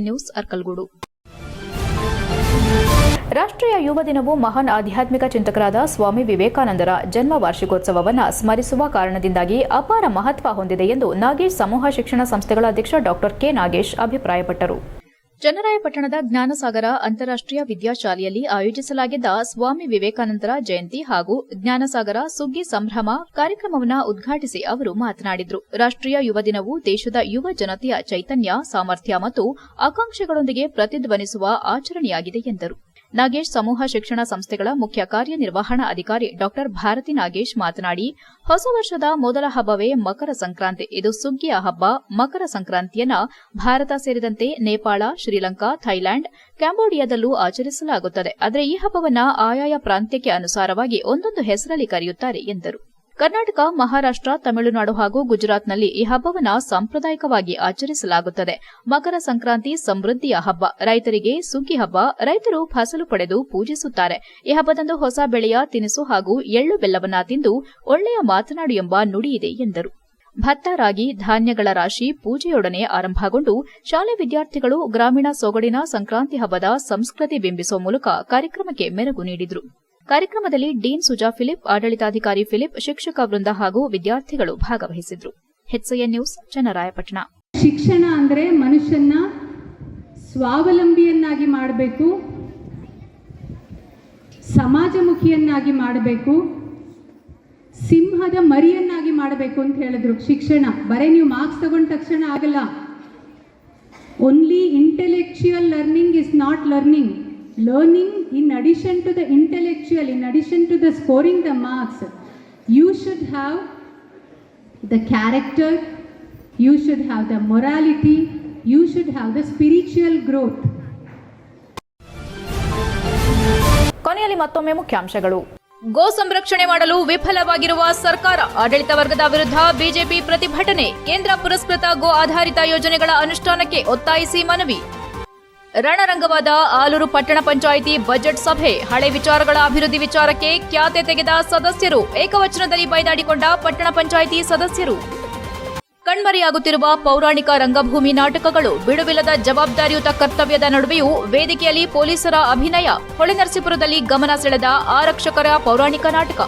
ನ್ಯೂಸ್ ಅರ್ಕಲ್ಗೂಡು. ರಾಷ್ಟ್ರೀಯ ಯುವ ದಿನವು ಮಹಾನ್ ಆಧ್ಯಾತ್ಮಿಕ ಚಿಂತಕರಾದ ಸ್ವಾಮಿ ವಿವೇಕಾನಂದರ ಜನ್ಮ ವಾರ್ಷಿಕೋತ್ಸವವನ್ನು ಸ್ಮರಿಸುವ ಕಾರಣದಿಂದಾಗಿ ಅಪಾರ ಮಹತ್ವ ಹೊಂದಿದೆ ಎಂದು ನಾಗೇಶ್ ಸಮೂಹ ಶಿಕ್ಷಣ ಸಂಸ್ಥೆಗಳ ಅಧ್ಯಕ್ಷ ಡಾಕ್ಟರ್ ಕೆ ನಾಗೇಶ್ ಅಭಿಪ್ರಾಯಪಟ್ಟರು. ಚನ್ನರಾಯಪಟ್ಟಣದ ಜ್ಞಾನಸಾಗರ ಅಂತಾರಾಷ್ಟ್ರೀಯ ವಿದ್ಯಾಶಾಲೆಯಲ್ಲಿ ಆಯೋಜಿಸಲಾಗಿದ್ದ ಸ್ವಾಮಿ ವಿವೇಕಾನಂದರ ಜಯಂತಿ ಹಾಗೂ ಜ್ಞಾನಸಾಗರ ಸುಗ್ಗಿ ಸಂಭ್ರಮ ಕಾರ್ಯಕ್ರಮವನ್ನು ಉದ್ಘಾಟಿಸಿ ಅವರು ಮಾತನಾಡಿದರು. ರಾಷ್ಟ್ರೀಯ ಯುವ ದಿನವು ದೇಶದ ಯುವ ಜನತೆಯ ಚೈತನ್ಯ, ಸಾಮರ್ಥ್ಯ ಮತ್ತು ಆಕಾಂಕ್ಷೆಗಳೊಂದಿಗೆ ಪ್ರತಿಧ್ವನಿಸುವ ಆಚರಣೆಯಾಗಿದೆ ಎಂದರು. ನಾಗೇಶ್ ಸಮೂಹ ಶಿಕ್ಷಣ ಸಂಸ್ಥೆಗಳ ಮುಖ್ಯ ಕಾರ್ಯನಿರ್ವಹಣಾ ಅಧಿಕಾರಿ ಡಾ ಭಾರತಿ ನಾಗೇಶ್ ಮಾತನಾಡಿ, ಹೊಸ ವರ್ಷದ ಮೊದಲ ಹಬ್ಬವೇ ಮಕರ ಸಂಕ್ರಾಂತಿ. ಇದು ಸುಗ್ಗಿಯ ಹಬ್ಬ. ಮಕರ ಸಂಕ್ರಾಂತಿಯನ್ನ ಭಾರತ ಸೇರಿದಂತೆ ನೇಪಾಳ, ಶ್ರೀಲಂಕಾ, ಥೈಲ್ಯಾಂಡ್, ಕ್ಯಾಂಬೋಡಿಯಾದಲ್ಲೂ ಆಚರಿಸಲಾಗುತ್ತದೆ. ಆದರೆ ಈ ಹಬ್ಬವನ್ನ ಆಯಾಯ ಪ್ರಾಂತ್ಯಕ್ಕೆ ಅನುಸಾರವಾಗಿ ಒಂದೊಂದು ಹೆಸರಲ್ಲಿ ಕರೆಯುತ್ತಾರೆ ಎಂದರು. ಕರ್ನಾಟಕ, ಮಹಾರಾಷ್ಟ್ರ, ತಮಿಳುನಾಡು ಹಾಗೂ ಗುಜರಾತ್ನಲ್ಲಿ ಈ ಹಬ್ಬವನ್ನು ಸಾಂಪ್ರದಾಯಿಕವಾಗಿ ಆಚರಿಸಲಾಗುತ್ತದೆ. ಮಕರ ಸಂಕ್ರಾಂತಿ ಸಮೃದ್ಧಿಯ ಹಬ್ಬ. ರೈತರಿಗೆ ಸುಗ್ಗಿ ಹಬ್ಬ. ರೈತರು ಫಸಲು ಪಡೆದು ಪೂಜಿಸುತ್ತಾರೆ. ಈ ಹಬ್ಬದಂದು ಹೊಸ ಬೆಳೆಯ ತಿನಿಸು ಹಾಗೂ ಎಳ್ಳು ಬೆಲ್ಲವನ್ನ ತಿಂದು ಒಳ್ಳೆಯ ಮಾತನಾಡು ಎಂಬ ನುಡಿಯಿದೆ ಎಂದರು. ಭತ್ತ, ರಾಗಿ, ಧಾನ್ಯಗಳ ರಾಶಿ ಪೂಜೆಯೊಡನೆ ಆರಂಭಗೊಂಡು ಶಾಲೆ ವಿದ್ಯಾರ್ಥಿಗಳು ಗ್ರಾಮೀಣ ಸೊಗಡಿನ ಸಂಕ್ರಾಂತಿ ಹಬ್ಬದ ಸಂಸ್ಕೃತಿ ಬಿಂಬಿಸುವ ಮೂಲಕ ಕಾರ್ಯಕ್ರಮಕ್ಕೆ ಮೆರುಗು ನೀಡಿದರು. ಕಾರ್ಯಕ್ರಮದಲ್ಲಿ ಡೀನ್ ಸುಜಾ ಫಿಲಿಪ್, ಆಡಳಿತಾಧಿಕಾರಿ ಫಿಲಿಪ್, ಶಿಕ್ಷಕ ವೃಂದ ಹಾಗೂ ವಿದ್ಯಾರ್ಥಿಗಳು ಭಾಗವಹಿಸಿದ್ರು. HN news, Channarayapatna. ಶಿಕ್ಷಣ ಅಂದರೆ ಮನುಷ್ಯನ ಸ್ವಾವಲಂಬಿಯನ್ನಾಗಿ ಮಾಡಬೇಕು, ಸಮಾಜಮುಖಿಯನ್ನಾಗಿ ಮಾಡಬೇಕು, ಸಿಂಹದ ಮರಿಯನ್ನಾಗಿ ಮಾಡಬೇಕು ಅಂತ ಹೇಳಿದ್ರು ಶಿಕ್ಷಣ. ಬರೀ ನೀವು ಮಾರ್ಕ್ಸ್ ತಗೊಂಡ ತಕ್ಷಣ ಆಗಲ್ಲ. Only intellectual learning is not learning learning in addition to the intellectual in addition to the scoring the marks you should have the character, you should have the morality, you should have the spiritual growth. ಕೊನೆಯಲ್ಲಿ ಮತ್ತೊಮ್ಮೆ ಮುಖ್ಯಾಂಶಗಳು ಗೋ ಸಂರಕ್ಷಣೆ ಮಾಡಲು ವಿಫಲವಾಗಿರುವ ಸರ್ಕಾರ ಆಡಳಿತ ವರ್ಗದ ವಿರುದ್ಧ BJP ಪ್ರತಿಭಟನೆ ಕೇಂದ್ರ ಪುರಸ್ಕೃತ ಗೋ ಆಧಾರಿತ ಯೋಜನೆಗಳ ಅನುಷ್ಠಾನಕ್ಕೆ ಒತ್ತಾಯಿಸಿ ಮನವಿ ರಣರಂಗವಾದ ಆಲೂರು ಪಟ್ಟಣ ಪಂಚಾಯಿತಿ ಬಜೆಟ್ ಸಭೆ. ಹಳೆ ವಿಚಾರಗಳ ಅಭಿವೃದ್ಧಿ ವಿಚಾರಕ್ಕೆ ಖ್ಯಾತೆ ತೆಗೆದ ಸದಸ್ಯರು. ಏಕವಚನದಲ್ಲಿ ಬೈದಾಡಿಕೊಂಡ ಪಟ್ಟಣ ಪಂಚಾಯಿತಿ ಸದಸ್ಯರು. ಕಣ್ಮರೆಯಾಗುತ್ತಿರುವ ಪೌರಾಣಿಕ ರಂಗಭೂಮಿ ನಾಟಕಗಳು ಬಿಡುವಿಲ್ಲದ ಜವಾಬ್ದಾರಿಯುತ ಕರ್ತವ್ಯದ ನಡುವೆಯೂ ವೇದಿಕೆಯಲ್ಲಿ ಪೊಲೀಸರ ಅಭಿನಯ. ಹೊಳೆನರಸೀಪುರದಲ್ಲಿ ಗಮನ ಸೆಳೆದ ಆರಕ್ಷಕರ ಪೌರಾಣಿಕ ನಾಟಕ.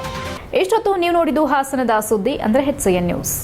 ಎಷ್ಟೊತ್ತು ನೀವು ನೋಡಿದ್ದು ಹಾಸನದ ಸುದ್ದಿ ಅಂದ್ರೆ ಹೆಚ್ಎನ್ ನ್ಯೂಸ್.